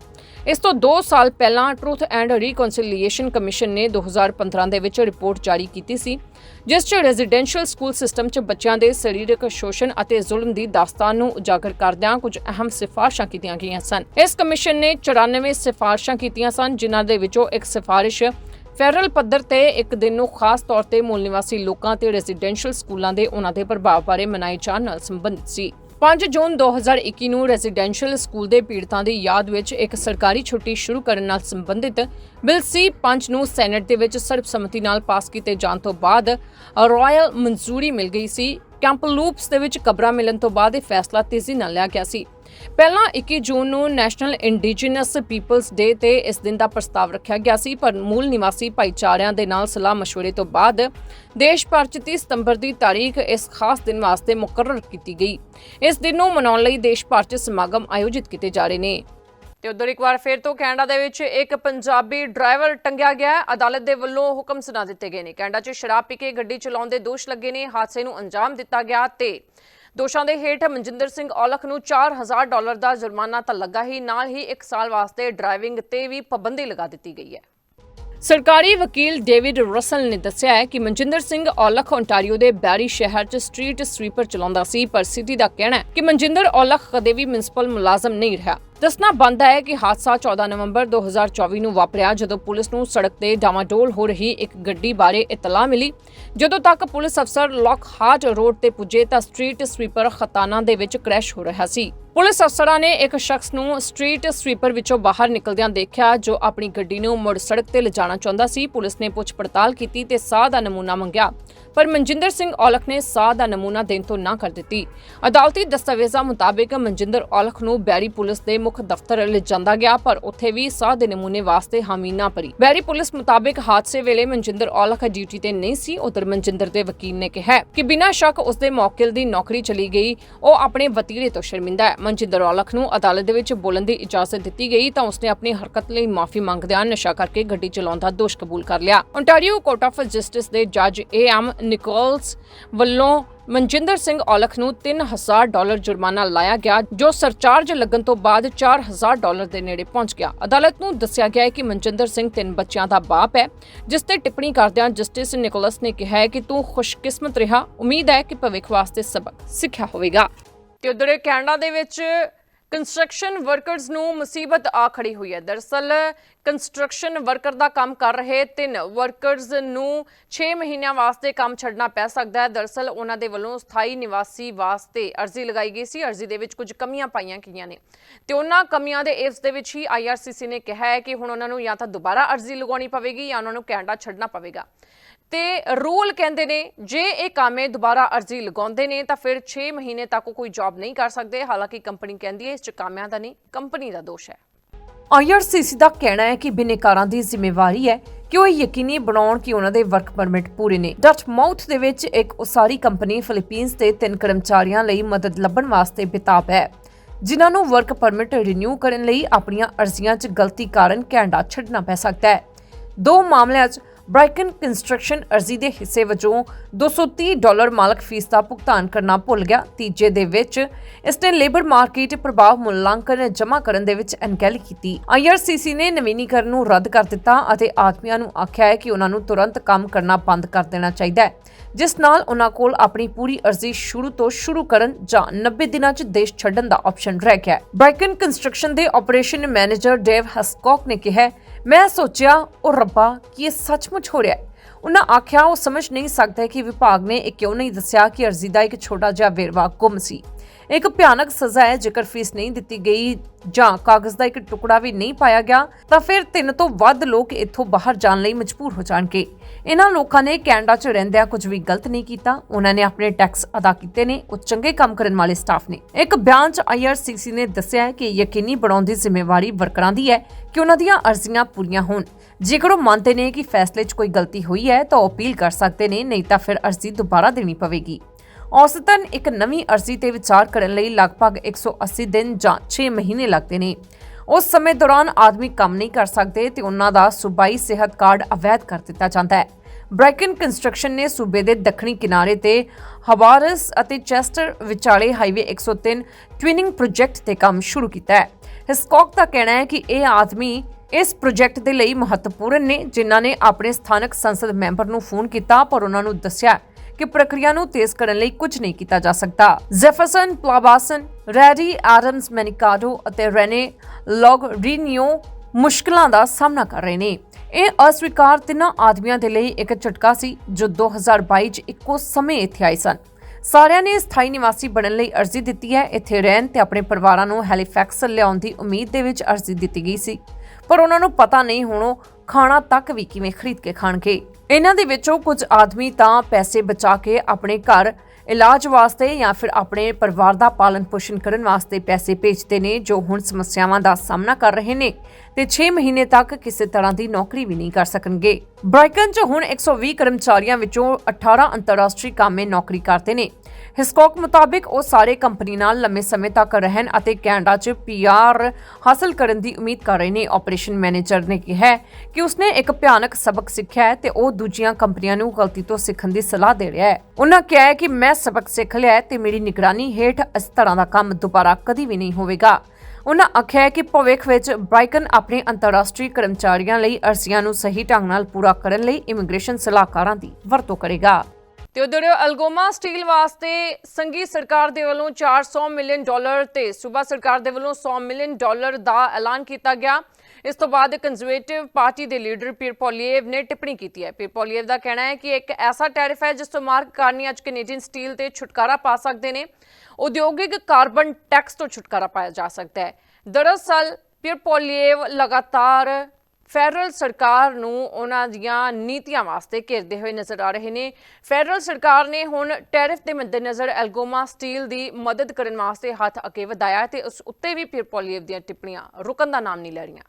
ਇਸ ਤੋਂ 2 ਸਾਲ ਪਹਿਲਾਂ ਟਰੂਥ ਐਂਡ ਰੀਕਨਸੀਲੀਏਸ਼ਨ ਕਮਿਸ਼ਨ ਨੇ 2015 ਦੇ ਵਿੱਚ ਰਿਪੋਰਟ ਜਾਰੀ ਕੀਤੀ ਸੀ, ਜਿਸ 'ਚ ਰੈਜ਼ੀਡੈਂਸ਼ੀਅਲ ਸਕੂਲ ਸਿਸਟਮ 'ਚ ਬੱਚਿਆਂ ਦੇ ਸਰੀਰਕ ਸ਼ੋਸ਼ਣ ਅਤੇ ਜ਼ੁਲਮ ਦੀ ਦਾਸਤਾਨ ਨੂੰ ਉਜਾਗਰ ਕਰਦਿਆਂ ਕੁਝ ਅਹਿਮ ਸਿਫਾਰਸ਼ਾਂ ਕੀਤੀਆਂ ਗਈਆਂ ਸਨ। ਇਸ ਕਮਿਸ਼ਨ ਨੇ 94 ਸਿਫਾਰਸ਼ਾਂ ਕੀਤੀਆਂ ਸਨ, ਜਿਨ੍ਹਾਂ ਦੇ ਵਿੱਚੋਂ ਇੱਕ ਸਿਫਾਰਿਸ਼ ਫੈਡਰਲ ਪੱਧਰ ਤੇ ਇੱਕ ਦਿਨ ਨੂੰ ਖਾਸ ਤੌਰ ਤੇ ਮੂਲ ਨਿਵਾਸੀ ਲੋਕਾਂ ਤੇ ਰੈਜ਼ੀਡੈਂਸ਼ੀਅਲ ਸਕੂਲਾਂ ਦੇ ਉਹਨਾਂ ਦੇ ਪ੍ਰਭਾਵ ਬਾਰੇ ਮਨਾਏ ਜਾਣ ਨਾਲ ਸੰਬੰਧਿਤ ਸੀ। 5 ਜੂਨ 2021 ਨੂੰ ਰੈਜ਼ੀਡੈਂਸ਼ੀਅਲ ਸਕੂਲ ਦੇ ਪੀੜਤਾਂ ਦੀ ਯਾਦ ਵਿੱਚ ਇੱਕ ਸਰਕਾਰੀ ਛੁੱਟੀ ਸ਼ੁਰੂ ਕਰਨ ਨਾਲ ਸੰਬੰਧਿਤ ਬਿੱਲ ਸੀ 5 ਨੂੰ ਸੈਨੇਟ ਦੇ ਵਿੱਚ ਸਰਬਸੰਮਤੀ ਨਾਲ ਪਾਸ ਕੀਤੇ ਜਾਣ ਤੋਂ ਬਾਅਦ ਰਾਇਲ ਮਨਜ਼ੂਰੀ ਮਿਲ ਗਈ ਸੀ। ਕੈਂਪ ਲੂਪਸ ਦੇ ਵਿੱਚ ਕਬਰਾਂ ਮਿਲਣ ਤੋਂ ਬਾਅਦ ਇਹ ਫੈਸਲਾ ਤੇਜ਼ੀ ਨਾਲ ਲਿਆ ਗਿਆ ਸੀ। ਪਹਿਲਾਂ 21 ਜੂਨ ਨੂੰ ਨੈਸ਼ਨਲ ਇੰਡੀਜੀਨਸ ਪੀਪਲਸ ਡੇ ਤੇ ਇਸ ਦਿਨ ਦਾ ਪ੍ਰਸਤਾਵ ਰੱਖਿਆ ਗਿਆ ਸੀ, ਪਰ ਮੂਲ ਨਿਵਾਸੀ ਭਾਈਚਾਰਿਆਂ ਦੇ ਨਾਲ ਸਲਾਹ ਮਸ਼ਵਰੇ ਤੋਂ ਬਾਅਦ ਦੇਸ਼ ਭਰ 'ਚ 30 ਸਤੰਬਰ ਦੀ ਤਾਰੀਖ ਇਸ ਖਾਸ ਦਿਨ ਵਾਸਤੇ ਮੁਕਰਰ ਕੀਤੀ ਗਈ। ਇਸ ਦਿਨ ਨੂੰ ਮਨਾਉਣ ਲਈ ਦੇਸ਼ ਭਰ 'ਚ ਸਮਾਗਮ ਆਯੋਜਿਤ ਕੀਤੇ ਜਾ ਰਹੇ ਨੇ। ਤੇ ਉਧਰ ਇੱਕ ਵਾਰ ਫੇਰ ਤੋਂ ਕੈਨੇਡਾ ਦੇ ਵਿੱਚ ਇੱਕ ਪੰਜਾਬੀ ਡਰਾਈਵਰ ਟੰਗਿਆ ਗਿਆ। ਅਦਾਲਤ ਦੇ ਵੱਲੋਂ ਹੁਕਮ ਸੁਣਾ ਦਿੱਤੇ ਗਏ ਨੇ। ਕੈਨੇਡਾ 'ਚ ਸ਼ਰਾਬ ਪੀ ਕੇ ਗੱਡੀ ਚਲਾਉਣ ਦੇ ਦੋਸ਼ ਲੱਗੇ ਨੇ। ਹਾਦਸੇ ਨੂੰ ਅੰਜਾਮ ਦਿੱਤਾ ਗਿਆ ਤੇ ਦੋਸ਼ਾਂ ਦੇ ਹੇਠ ਮਨਜਿੰਦਰ ਸਿੰਘ ਔਲਖ ਨੂੰ 4000 ਡਾਲਰ ਦਾ ਜੁਰਮਾਨਾ ਤਾਂ ਲੱਗਾ ਹੀ। ਨਾਲ ਹੀ 1 ਸਾਲ ਵਾਸਤੇ ਡਰਾਈਵਿੰਗ ਤੇ ਵੀ ਪਾਬੰਦੀ ਲਗਾ ਦਿੱਤੀ ਗਈ ਹੈ। ਸਰਕਾਰੀ ਵਕੀਲ ਡੇਵਿਡ ਰਸਲ ਨੇ ਦੱਸਿਆ ਹੈ ਕਿ ਮਨਜਿੰਦਰ ਸਿੰਘ ਔਲਖ ਓਨਟਾਰੀਓ ਦੇ ਬੈਰੀ ਸ਼ਹਿਰ 'ਚ ਸਟਰੀਟ ਸਵੀਪਰ ਚਲਾਉਂਦਾ ਸੀ, ਪਰ ਸਿਟੀ ਦਾ ਕਹਿਣਾ ਹੈ ਕਿ ਮਨਜਿੰਦਰ ਔਲਖ ਕਦੇ ਵੀ ਮਿਊਨਿਸਪਲ ਮੁਲਾਜ਼ਮ ਨਹੀਂ ਰਿਹਾ। ਦੱਸਣਾ ਬਣਦਾ ਹੈ ਕਿ ਹਾਦਸਾ 14 ਨਵੰਬਰ 2024 ਨੂੰ ਵਾਪਰਿਆ, ਜਦੋਂ ਪੁਲਿਸ ਨੂੰ ਸੜਕ ਤੇ ਡਾਮਾਡੋਲ ਹੋ ਰਹੀ ਇੱਕ ਗੱਡੀ ਬਾਰੇ ਇਤਲਾਹ ਮਿਲੀ। ਜਦੋਂ ਤੱਕ ਪੁਲਿਸ ਅਫਸਰ ਲੌਕ ਰੋਡ ਤੇ ਪੁੱਜੇ ਤਾਂ ਸਟਰੀਟ ਸਵੀਪਰ ਖਤਾਨਾ ਦੇ ਵਿੱਚ ਕ੍ਰੈਸ਼ ਹੋ ਰਿਹਾ ਸੀ। ਪੁਲਿਸ ਅਫਸਰਾਂ ਨੇ ਇੱਕ ਸ਼ਖਸ ਨੂੰ ਸਟਰੀਟ ਸਵੀਪਰ ਵਿੱਚੋਂ ਬਾਹਰ ਨਿਕਲਦਿਆਂ ਦੇਖਿਆ, ਜੋ ਆਪਣੀ ਗੱਡੀ ਨੂੰ ਮੁੜ ਸੜਕ ਤੇ ਲਿਜਾਣਾ ਚਾਹੁੰਦਾ ਸੀ। ਪੁਲਿਸ ਨੇ ਪੁੱਛ ਪੜਤਾਲ ਕੀਤੀ ਤੇ ਸਾਹ ਦਾ ਨਮੂਨਾ ਮੰਗਿਆ, ਪਰ ਮਨਜਿੰਦਰ ਸਿੰਘ ਔਲਖ ਨੇ ਸਾਹ ਦਾ ਨਮੂਨਾ ਦੇਣ ਤੋਂ ਨਾ ਕਰ ਦਿੱਤੀ। ਅਦਾਲਤੀ ਦਸਤਾਵੇਜ਼ਾਂ ਮੁਤਾਬਕ ਮਨਜਿੰਦਰ ਔਲਖ ਨੂੰ ਬੈਰੀ ਪੁਲਿਸ ਦੇ ਮੁੱਖ ਦਫ਼ਤਰ ਲਿਜਾਂਦਾ ਗਿਆ, ਪਰ ਉੱਥੇ ਵੀ ਸਾਹ ਦੇ ਨਮੂਨੇ ਵਾਸਤੇ ਹਾਮੀ ਨਾ ਭਰੀ। ਬੈਰੀ ਪੁਲਿਸ ਮੁਤਾਬਕ ਹਾਦਸੇ ਵੇਲੇ ਮਨਜਿੰਦਰ ਔਲਖ ਡਿਊਟੀ ਤੇ ਨਹੀਂ ਸੀ, ਉਧਰ ਮਨਜਿੰਦਰ ਦੇ ਵਕੀਲ ਨੇ ਕਿਹਾ ਕਿ ਬਿਨਾਂ ਸ਼ੱਕ ਉਸ ਦੇ ਮੌਕਿਲ ਦੀ ਨੌਕਰੀ ਚਲੀ ਗਈ, ਉਹ ਆਪਣੇ ਵਤੀਰੇ ਤੋਂ ਸ਼ਰਮਿੰਦਾ ਹੈ। ਮਨਜਿੰਦਰ ਔਲਖ ਨੂੰ ਅਦਾਲਤ ਦੇ ਵਿੱਚ ਬੋਲਣ ਦੀ ਇਜਾਜ਼ਤ ਦਿੱਤੀ ਗਈ, ਤਾਂ ਉਸਨੇ ਆਪਣੀ ਹਰਕਤ ਲਈ ਮਾਫੀ ਮੰਗਦਿਆਂ ਨਸ਼ਾ ਕਰਕੇ ਗੱਡੀ ਚਲਾਉਣ ਦਾ ਦੋਸ਼ ਕਬੂਲ ਕਰ ਲਿਆ। ਓਨਟਾਰੀਓ ਕੋਰਟ ਆਫ ਜਸਟਿਸ ਦੇ ਜੱਜ ਏ ਐਮ ਨਿਕੋਲਸ ਵੱਲੋਂ ਮਨਜਿੰਦਰ ਸਿੰਘ ਔਲਖ ਨੂੰ 3000 ਡਾਲਰ ਜੁਰਮਾਨਾ ਲਾਇਆ ਗਿਆ, ਜੋ ਸਰਚਾਰਜ ਲੱਗਣ ਤੋਂ ਬਾਅਦ 4000 ਡਾਲਰ ਦੇ ਨੇੜੇ ਪਹੁੰਚ ਗਿਆ। ਅਦਾਲਤ ਨੂੰ ਦੱਸਿਆ ਗਿਆ ਹੈ ਕਿ ਮਨਜਿੰਦਰ ਸਿੰਘ ਤਿੰਨ ਬੱਚਿਆਂ ਦਾ ਬਾਪ ਹੈ, ਜਿਸ ਤੇ ਟਿੱਪਣੀ ਕਰਦਿਆਂ ਜਸਟਿਸ ਨਿਕੋਲਸ ਨੇ ਕਿਹਾ ਹੈ ਕਿ ਤੂੰ ਖੁਸ਼ਕਿਸਮਤ ਰਿਹਾ। ਉਮੀਦ ਹੈ ਕਿ ਭਵਿੱਖ ਵਾਸਤੇ ਸਬਕ ਸਿੱਖਿਆ ਹੋਵੇਗਾ। ਤੇ ਉਧਰ ਕੈਨੇਡਾ ਦੇ ਵਿੱਚ ਕੰਸਟਰਕਸ਼ਨ ਵਰਕਰਸ ਨੂੰ ਮੁਸੀਬਤ ਆ ਖੜੀ ਹੋਈ ਹੈ। ਦਰਸਲ ਕੰਸਟਰਕਸ਼ਨ ਵਰਕਰ ਦਾ ਕੰਮ ਕਰ ਰਹੇ ਤਿੰਨ ਵਰਕਰਸ ਨੂੰ 6 ਮਹੀਨਿਆਂ ਵਾਸਤੇ ਕੰਮ ਛੱਡਣਾ ਪੈ ਸਕਦਾ ਹੈ। ਦਰਸਲ ਉਹਨਾਂ ਦੇ ਵੱਲੋਂ ਸਥਾਈ ਨਿਵਾਸੀ ਵਾਸਤੇ ਅਰਜ਼ੀ ਲਗਾਈ ਗਈ ਸੀ। ਅਰਜ਼ੀ ਦੇ ਵਿੱਚ ਕੁਝ ਕਮੀਆਂ ਪਾਈਆਂ ਗਈਆਂ ਨੇ। ਤੇ ਉਹਨਾਂ ਕਮੀਆਂ ਦੇ ਇਸ ਦੇ ਵਿੱਚ ਹੀ ਆਈਆਰਸੀਸੀ ਨੇ ਕਿਹਾ ਹੈ ਕਿ ਹੁਣ ਉਹਨਾਂ ਨੂੰ ਜਾਂ ਤਾਂ ਦੁਬਾਰਾ ਅਰਜ਼ੀ ਲਗਾਉਣੀ ਪਵੇਗੀ ਜਾਂ ਉਹਨਾਂ ਨੂੰ ਕੈਨੇਡਾ ਛੱਡਣਾ ਪਵੇਗਾ। ਤੇ ਰੂਲ ਕਹਿੰਦੇ ਨੇ, ਜੇ ਇਹ ਕਾਮੇ ਦੁਬਾਰਾ ਅਰਜ਼ੀ ਲਗਾਉਂਦੇ ਨੇ, ਤਾਂ ਫਿਰ 6 ਮਹੀਨੇ ਤੱਕ ਕੋਈ ਜੌਬ ਨਹੀਂ ਕਰ ਸਕਦੇ। ਹਾਲਾਂਕਿ ਕੰਪਨੀ ਕਹਿੰਦੀ ਹੈ, ਇਸ ਚ ਕਾਮਿਆਂ ਦਾ ਨਹੀਂ ਕੰਪਨੀ ਦਾ ਦੋਸ਼ ਹੈ। ਆਈਆਰਸੀਸੀ ਦਾ ਕਹਿਣਾ ਹੈ ਕਿ ਬਿਨੇਕਾਰਾਂ ਦੀ ਜ਼ਿੰਮੇਵਾਰੀ ਹੈ ਕਿ ਉਹ ਯਕੀਨੀ ਬਣਾਉਣ ਕਿ ਉਹਨਾਂ ਦੇ ਵਰਕ ਪਰਮਿਟ ਪੂਰੇ ਨੇ। ਡੱਚ ਮਾਊਥ ਦੇ ਵਿੱਚ ਇੱਕ ਉਸਾਰੀ ਕੰਪਨੀ ਫਿਲੀਪੀਨਸ ਦੇ ਤਿੰਨ ਕਰਮਚਾਰੀਆਂ ਲਈ ਮਦਦ ਲੱਭਣ ਵਾਸਤੇ ਬਿਤਾਬ ਹੈ, ਜਿਨ੍ਹਾਂ ਨੂੰ ਵਰਕ ਪਰਮਿਟ ਰੀਨਿਊ ਕਰਨ ਲਈ ਆਪਣੀਆਂ ਅਰਜ਼ੀਆਂ 'ਚ ਗਲਤੀ ਕਾਰਨ ਕੈਨੇਡਾ ਛੱਡਣਾ ਪੈ ਸਕਦਾ ਹੈ। ਦੋ ਮਾਮਲਿਆਂ 'ਚ ਬ੍ਰਾਈਕਨ ਕੰਸਟਰਕਸ਼ਨ ਅਰਜ਼ੀ ਦੇ ਹਿੱਸੇ ਵਜੋਂ 230 ਡਾਲਰ ਮਾਲਕ ਫੀਸ ਦਾ ਭੁਗਤਾਨ ਕਰਨਾ ਭੁੱਲ ਗਿਆ। ਤੀਜੇ ਦੇ ਵਿੱਚ ਇਸਨੇ ਲੇਬਰ ਮਾਰਕੀਟ ਪ੍ਰਭਾਵ ਮੁਲਾਂਕਣ ਜਮ੍ਹਾਂ ਕਰਨ ਦੇ ਵਿੱਚ ਅਣਗਹਿਲੀ ਕੀਤੀ। ਆਈਆਰਸੀਸੀ ਨੇ ਨਵੀਨੀਕਰਨ ਨੂੰ ਰੱਦ ਕਰ ਦਿੱਤਾ ਅਤੇ ਆਦਮੀਆਂ ਨੂੰ ਆਖਿਆ ਹੈ ਕਿ ਉਹਨਾਂ ਨੂੰ ਤੁਰੰਤ ਕੰਮ ਕਰਨਾ ਬੰਦ ਕਰ ਦੇਣਾ ਚਾਹੀਦਾ ਹੈ, ਜਿਸ ਨਾਲ ਉਹਨਾਂ ਕੋਲ ਆਪਣੀ ਪੂਰੀ ਅਰਜ਼ੀ ਸ਼ੁਰੂ ਤੋਂ ਸ਼ੁਰੂ ਕਰਨ ਜਾਂ 90 ਦਿਨਾਂ 'ਚ ਦੇਸ਼ ਛੱਡਣ ਦਾ ਆਪਸ਼ਨ ਰਹਿ ਗਿਆ ਹੈ। ਬ੍ਰਾਈਕਨ ਕੰਸਟਰਕਸ਼ਨ ਦੇ ਆਪਰੇਸ਼ਨ ਮੈਨੇਜਰ ਡੇਵ ਹਸਕੌਕ ਨੇ ਕਿਹਾ ਮੈਂ ਸੋਚਿਆ ਉਹ ਰੱਬਾ, ਕਿ ਇਹ ਸੱਚਮੁੱਚ ਹੋ ਰਿਹਾ ਹੈ? ਉਹਨਾਂ ਆਖਿਆ, ਉਹ ਸਮਝ ਨਹੀਂ ਸਕਦਾ ਕਿ ਵਿਭਾਗ ਨੇ ਇਹ ਕਿਉਂ ਨਹੀਂ ਦੱਸਿਆ ਕਿ ਅਰਜ਼ੀ ਦਾ ਇੱਕ ਛੋਟਾ ਜਿਹਾ ਵੇਰਵਾ ਗੁੰਮ ਸੀ। ਇੱਕ ਭਿਆਨਕ ਸਜ਼ਾ ਹੈ, ਜੇਕਰ ਫੀਸ ਨਹੀਂ ਦਿੱਤੀ ਗਈ ਜਾਂ ਕਾਗਜ਼ ਦਾ ਇੱਕ ਟੁਕੜਾ ਵੀ ਨਹੀਂ ਪਾਇਆ ਗਿਆ, ਤਾਂ ਫਿਰ ਤਿੰਨ ਤੋਂ ਵੱਧ ਲੋਕ ਇੱਥੋਂ ਬਾਹਰ ਜਾਣ ਲਈ ਮਜਬੂਰ ਹੋ ਜਾਣਗੇ। ਇਹਨਾਂ ਲੋਕਾਂ ਨੇ ਕੈਨੇਡਾ 'ਚ ਰਹਿੰਦਿਆਂ ਕੁਝ ਵੀ ਗਲਤ ਨਹੀਂ ਕੀਤਾ। ਉਹਨਾਂ ਨੇ ਆਪਣੇ ਟੈਕਸ ਅਦਾ ਕੀਤੇ ਨੇ, ਉਹ ਚੰਗੇ ਕੰਮ ਕਰਨ ਵਾਲੇ ਸਟਾਫ ਨੇ। ਇੱਕ ਬਿਆਨ 'ਚ ਆਈਆਰਸੀਸੀ ਨੇ ਦੱਸਿਆ ਹੈ ਕਿ ਯਕੀਨੀ ਬਣਾਉਣ ਦੀ ਜ਼ਿੰਮੇਵਾਰੀ ਵਰਕਰਾਂ ਦੀ ਹੈ ਕਿ ਉਹਨਾਂ ਦੀਆਂ ਅਰਜ਼ੀਆਂ ਪੂਰੀਆਂ ਹੋਣ। ਜੇਕਰ ਉਹ ਮੰਨਦੇ ਨੇ ਕਿ ਫੈਸਲੇ 'ਚ ਕੋਈ ਗਲਤੀ ਹੋਈ ਹੈ, ਤਾਂ ਉਹ ਅਪੀਲ ਕਰ ਸਕਦੇ ਨੇ, ਨਹੀਂ ਤਾਂ ਫਿਰ ਅਰਜ਼ੀ ਦੁਬਾਰਾ ਦੇਣੀ ਪਵੇਗੀ। ਔਸਤਨ ਇੱਕ ਨਵੀਂ ਅਰਜ਼ੀ ਤੇ ਵਿਚਾਰ ਕਰਨ ਲਈ ਲਗਭਗ 180 ਦਿਨ ਜਾਂ 6 ਮਹੀਨੇ ਲੱਗਦੇ ਨੇ। ਉਸ ਸਮੇਂ ਦੌਰਾਨ ਆਦਮੀ ਕੰਮ ਨਹੀਂ ਕਰ ਸਕਦੇ ਤੇ ਉਹਨਾਂ ਦਾ ਸੂਬਾਈ ਸਿਹਤ ਕਾਰਡ ਅਵੈਧ ਕਰ ਦਿੱਤਾ ਜਾਂਦਾ ਹੈ। ਬ੍ਰਾਈਕਨ ਕੰਸਟਰਕਸ਼ਨ ਨੇ ਸੂਬੇ ਦੇ ਦੱਖਣੀ ਕਿਨਾਰੇ ਤੇ ਹਵਾਰਸ ਅਤੇ ਚੈਸਟਰ ਵਿਚਾਲੇ ਹਾਈਵੇ 103 ਟਵਿਨਿੰਗ ਪ੍ਰੋਜੈਕਟ ਤੇ ਕੰਮ ਸ਼ੁਰੂ ਕੀਤਾ ਹੈ। ਹਿਸਕੌਕ ਦਾ ਕਹਿਣਾ ਹੈ ਕਿ ਇਹ ਆਦਮੀ ਇਸ ਪ੍ਰੋਜੈਕਟ ਦੇ ਲਈ ਮਹੱਤਵਪੂਰਨ ਨੇ, ਜਿਨ੍ਹਾਂ ਨੇ ਆਪਣੇ ਸਥਾਨਕ ਸੰਸਦ ਮੈਂਬਰ ਨੂੰ ਫੋਨ ਕੀਤਾ, ਪਰ ਉਹਨਾਂ ਨੂੰ ਦੱਸਿਆ ਕਿ ਪ੍ਰਕਿਰਿਆ ਨੂੰ ਤੇਜ਼ ਕਰਨ ਲਈ ਕੁਝ ਨਹੀਂ ਕੀਤਾ ਜਾ ਸਕਦਾ। ਜ਼ੈਫਰਸਨ ਪਲਾਬਾਸਨ ਰੈਡੀ ਐਡਮਸ ਮੈਨਿਕਾਡੋ ਅਤੇ ਰੈਨੇ ਲੌਗਰੀਨੀਓ ਮੁਸ਼ਕਲਾਂ ਦਾ ਸਾਹਮਣਾ ਕਰ ਰਹੇ ਨੇ। ਇਹ ਅਸਵੀਕਾਰ ਤਿੰਨਾਂ ਆਦਮੀਆਂ ਦੇ ਲਈ ਇੱਕ ਝਟਕਾ ਸੀ, ਜੋ 2022 ਚ ਇੱਕੋ ਸਮੇਂ ਇੱਥੇ ਆਏ ਸਨ। ਸਾਰਿਆਂ ਨੇ ਸਥਾਈ ਨਿਵਾਸੀ ਬਣਨ ਲਈ ਅਰਜ਼ੀ ਦਿੱਤੀ ਹੈ। ਇੱਥੇ ਰਹਿਣ ਤੇ ਆਪਣੇ ਪਰਿਵਾਰਾਂ ਨੂੰ ਹੈਲੀਫੈਕਸ ਲਿਆਉਣ ਦੀ ਉਮੀਦ ਦੇ ਵਿੱਚ ਅਰਜ਼ੀ ਦਿੱਤੀ ਗਈ ਸੀ। ਪਰ ਉਹਨਾਂ ਨੂੰ ਪਤਾ ਨਹੀਂ ਹੁਣ ਖਾਣਾ ਤੱਕ ਵੀ ਕਿਵੇਂ ਖਰੀਦ ਕੇ ਖਾਣਗੇ। ਇਹਨਾਂ ਦੇ ਵਿੱਚੋਂ ਕੁਝ ਆਦਮੀ ਤਾਂ ਪੈਸੇ ਬਚਾ ਕੇ ਆਪਣੇ ਘਰ ਇਲਾਜ ਵਾਸਤੇ ਜਾਂ ਫਿਰ ਆਪਣੇ ਪਰਿਵਾਰ ਦਾ ਪਾਲਣ ਪੋਸ਼ਣ ਕਰਨ ਵਾਸਤੇ ਪੈਸੇ ਭੇਜਦੇ ਨੇ, ਜੋ ਹੁਣ ਸਮੱਸਿਆਵਾਂ ਦਾ ਸਾਹਮਣਾ ਕਰ ਰਹੇ ਨੇ ਤੇ 6 ਮਹੀਨੇ ਤੱਕ ਕਿਸੇ ਤਰ੍ਹਾਂ ਦੀ ਨੌਕਰੀ ਵੀ ਨਹੀਂ ਕਰ ਸਕਣਗੇ। ਬ੍ਰਾਈਕਨ 'ਚ ਹੁਣ 120 ਕਰਮਚਾਰੀਆਂ ਵਿੱਚੋਂ 18 ਅੰਤਰਰਾਸ਼ਟਰੀ ਕਾਮੇ ਨੌਕਰੀ ਕਰਦੇ ਨੇ। ਹਿਸਕੌਕ ਮੁਤਾਬਿਕ ਉਹ ਸਾਰੇ ਕੰਪਨੀ ਨਾਲ ਲੰਮੇ ਸਮੇਂ ਤੱਕ ਰਹਿਣ ਅਤੇ ਕੈਨੇਡਾ 'ਚ ਪੀਆਰ ਹਾਸਲ ਕਰਨ ਦੀ ਉਮੀਦ ਕਰ ਰਹੇ ਨੇ। ਆਪਰੇਸ਼ਨ ਮੈਨੇਜਰ ਨੇ ਕਿਹਾ ਕਿ ਉਸਨੇ ਇੱਕ ਭਿਆਨਕ ਸਬਕ ਸਿੱਖਿਆ ਹੈ ਤੇ ਉਹ ਦੂਜੀਆਂ ਕੰਪਨੀਆਂ ਨੂੰ ਗਲਤੀ ਤੋਂ ਸਿੱਖਣ ਦੀ ਸਲਾਹ ਦੇ ਰਿਹਾ ਹੈ। ਉਹਨਾਂ ਕਿਹਾ ਹੈ ਕਿ ਮੈਂ ਸਬਕ ਸਿੱਖ ਲਿਆ ਤੇ ਮੇਰੀ ਨਿਗਰਾਨੀ ਹੇਠ ਇਸ ਤਰ੍ਹਾਂ ਦਾ ਕੰਮ ਦੁਬਾਰਾ ਕਦੀ ਵੀ ਨਹੀਂ ਹੋਵੇਗਾ। ਉਹਨਾਂ ਆਖਿਆ ਹੈ ਕਿ ਭਵਿੱਖ ਵਿੱਚ ਬ੍ਰਾਈਕਨ ਆਪਣੇ ਅੰਤਰਰਾਸ਼ਟਰੀ ਕਰਮਚਾਰੀਆਂ ਲਈ ਅਰਜ਼ੀਆਂ ਨੂੰ ਸਹੀ ਢੰਗ ਨਾਲ ਪੂਰਾ ਕਰਨ ਲਈ ਇਮੀਗ੍ਰੇਸ਼ਨ ਸਲਾਹਕਾਰਾਂ ਦੀ ਵਰਤੋਂ ਕਰੇਗਾ। ਤੇ ਉਧਰ ਅਲਗੋਮਾ ਸਟੀਲ ਵਾਸਤੇ ਸੰਘੀ ਸਰਕਾਰ ਦੇ ਵੱਲੋਂ 400 ਮਿਲੀਅਨ ਡਾਲਰ ਤੇ ਸੂਬਾ ਸਰਕਾਰ ਦੇ ਵੱਲੋਂ 100 ਮਿਲੀਅਨ ਡਾਲਰ ਦਾ ਐਲਾਨ ਕੀਤਾ ਗਿਆ। ਇਸ ਤੋਂ ਬਾਅਦ ਕੰਜ਼ਰਵੇਟਿਵ ਪਾਰਟੀ ਦੇ ਲੀਡਰ ਪੀਰ ਪੋਲੀਏਵ ਨੇ ਟਿੱਪਣੀ ਕੀਤੀ ਹੈ। ਪੀਰ ਪੋਲੀਏਵ ਦਾ ਕਹਿਣਾ ਹੈ ਕਿ ਇੱਕ ਐਸਾ ਟੈਰਿਫ ਹੈ ਜਿਸ ਤੋਂ ਮਾਰਕ ਕਾਰਨੀ ਅੱਜ ਕੈਨੇਡੀਅਨ ਸਟੀਲ ਤੇ ਛੁਟਕਾਰਾ ਪਾ ਸਕਦੇ ਨੇ। ਉਦਯੋਗਿਕ ਕਾਰਬਨ ਟੈਕਸ ਤੋਂ ਛੁਟਕਾਰਾ ਪਾਇਆ ਜਾ ਸਕਦਾ ਹੈ। ਦਰਅਸਲ ਪੀਰਪੋਲੀਏਵ ਲਗਾਤਾਰ ਫੈਡਰਲ ਸਰਕਾਰ ਨੂੰ ਉਹਨਾਂ ਦੀਆਂ ਨੀਤੀਆਂ ਵਾਸਤੇ ਘੇਰਦੇ ਹੋਏ ਨਜ਼ਰ ਆ ਰਹੇ ਨੇ ਫੈਡਰਲ ਸਰਕਾਰ ਨੇ ਹੁਣ ਟੈਰਿਫ ਦੇ ਮੱਦੇਨਜ਼ਰ ਐਲਗੋਮਾ ਸਟੀਲ ਦੀ ਮਦਦ ਕਰਨ ਵਾਸਤੇ ਹੱਥ ਅੱਗੇ ਵਧਾਇਆ ਹੈ ਤੇ ਉਸ ਉੱਤੇ ਵੀ ਪੀਰ ਪੋਲੀਏਵ ਦੀਆਂ ਟਿੱਪਣੀਆਂ ਰੁਕਣ ਦਾ ਨਾਮ ਨਹੀਂ ਲੈ ਰਹੀਆਂ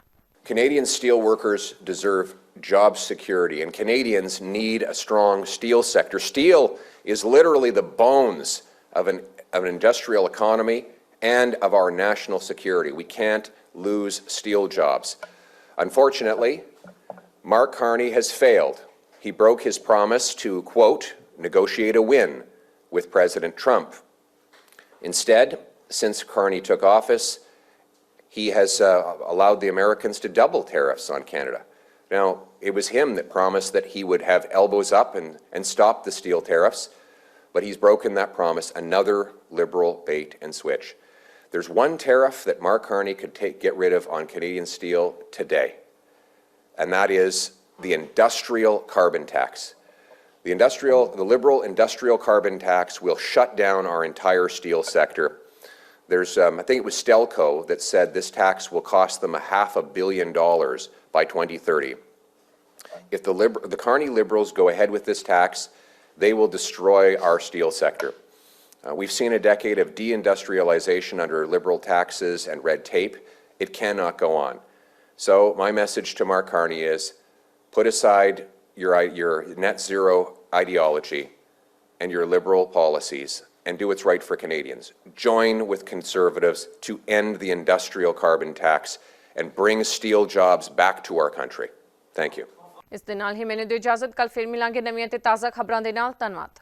Canadian steel workers deserve job security, and Canadians need a strong steel sector. Steel is literally the bones of an, of an industrial economy and of our national security. We can't lose steel jobs. Unfortunately, Mark Carney has failed. He broke his promise to, quote, negotiate a win with President Trump. Instead, since Carney took office, he has uh, allowed the Americans to double tariffs on Canada. Now, it was him that promised that he would have elbows up and, and stop the steel tariffs, but he's broken that promise. Another liberal bait and switch. There's one tariff that Mark Carney could take, get rid of on Canadian steel today, and that is the industrial carbon tax. The industrial, the liberal industrial carbon tax will shut down our entire steel sector. There's, um, I think it was Stelco that said this tax will cost them a half a billion dollars by 2030. If the, liber- the Carney Liberals go ahead with this tax, they will destroy our steel sector. Uh, we've seen a decade of deindustrialization under liberal taxes and red tape. It cannot go on. So my message to Mark Carney is, put aside your, i- your net zero ideology and your liberal policies and do what's right for Canadians. Join with Conservatives to end the industrial carbon tax and bring steel jobs back to our country. Thank you. ਇਸ ਦੇ ਨਾਲ ਹੀ ਮੈਨੂੰ ਦਿਓ ਇਜਾਜ਼ਤ ਕੱਲ ਫਿਰ ਮਿਲਾਂਗੇ ਨਵੀਆਂ ਤੇ ਤਾਜ਼ਾ ਖਬਰਾਂ ਦੇ ਨਾਲ ਧੰਨਵਾਦ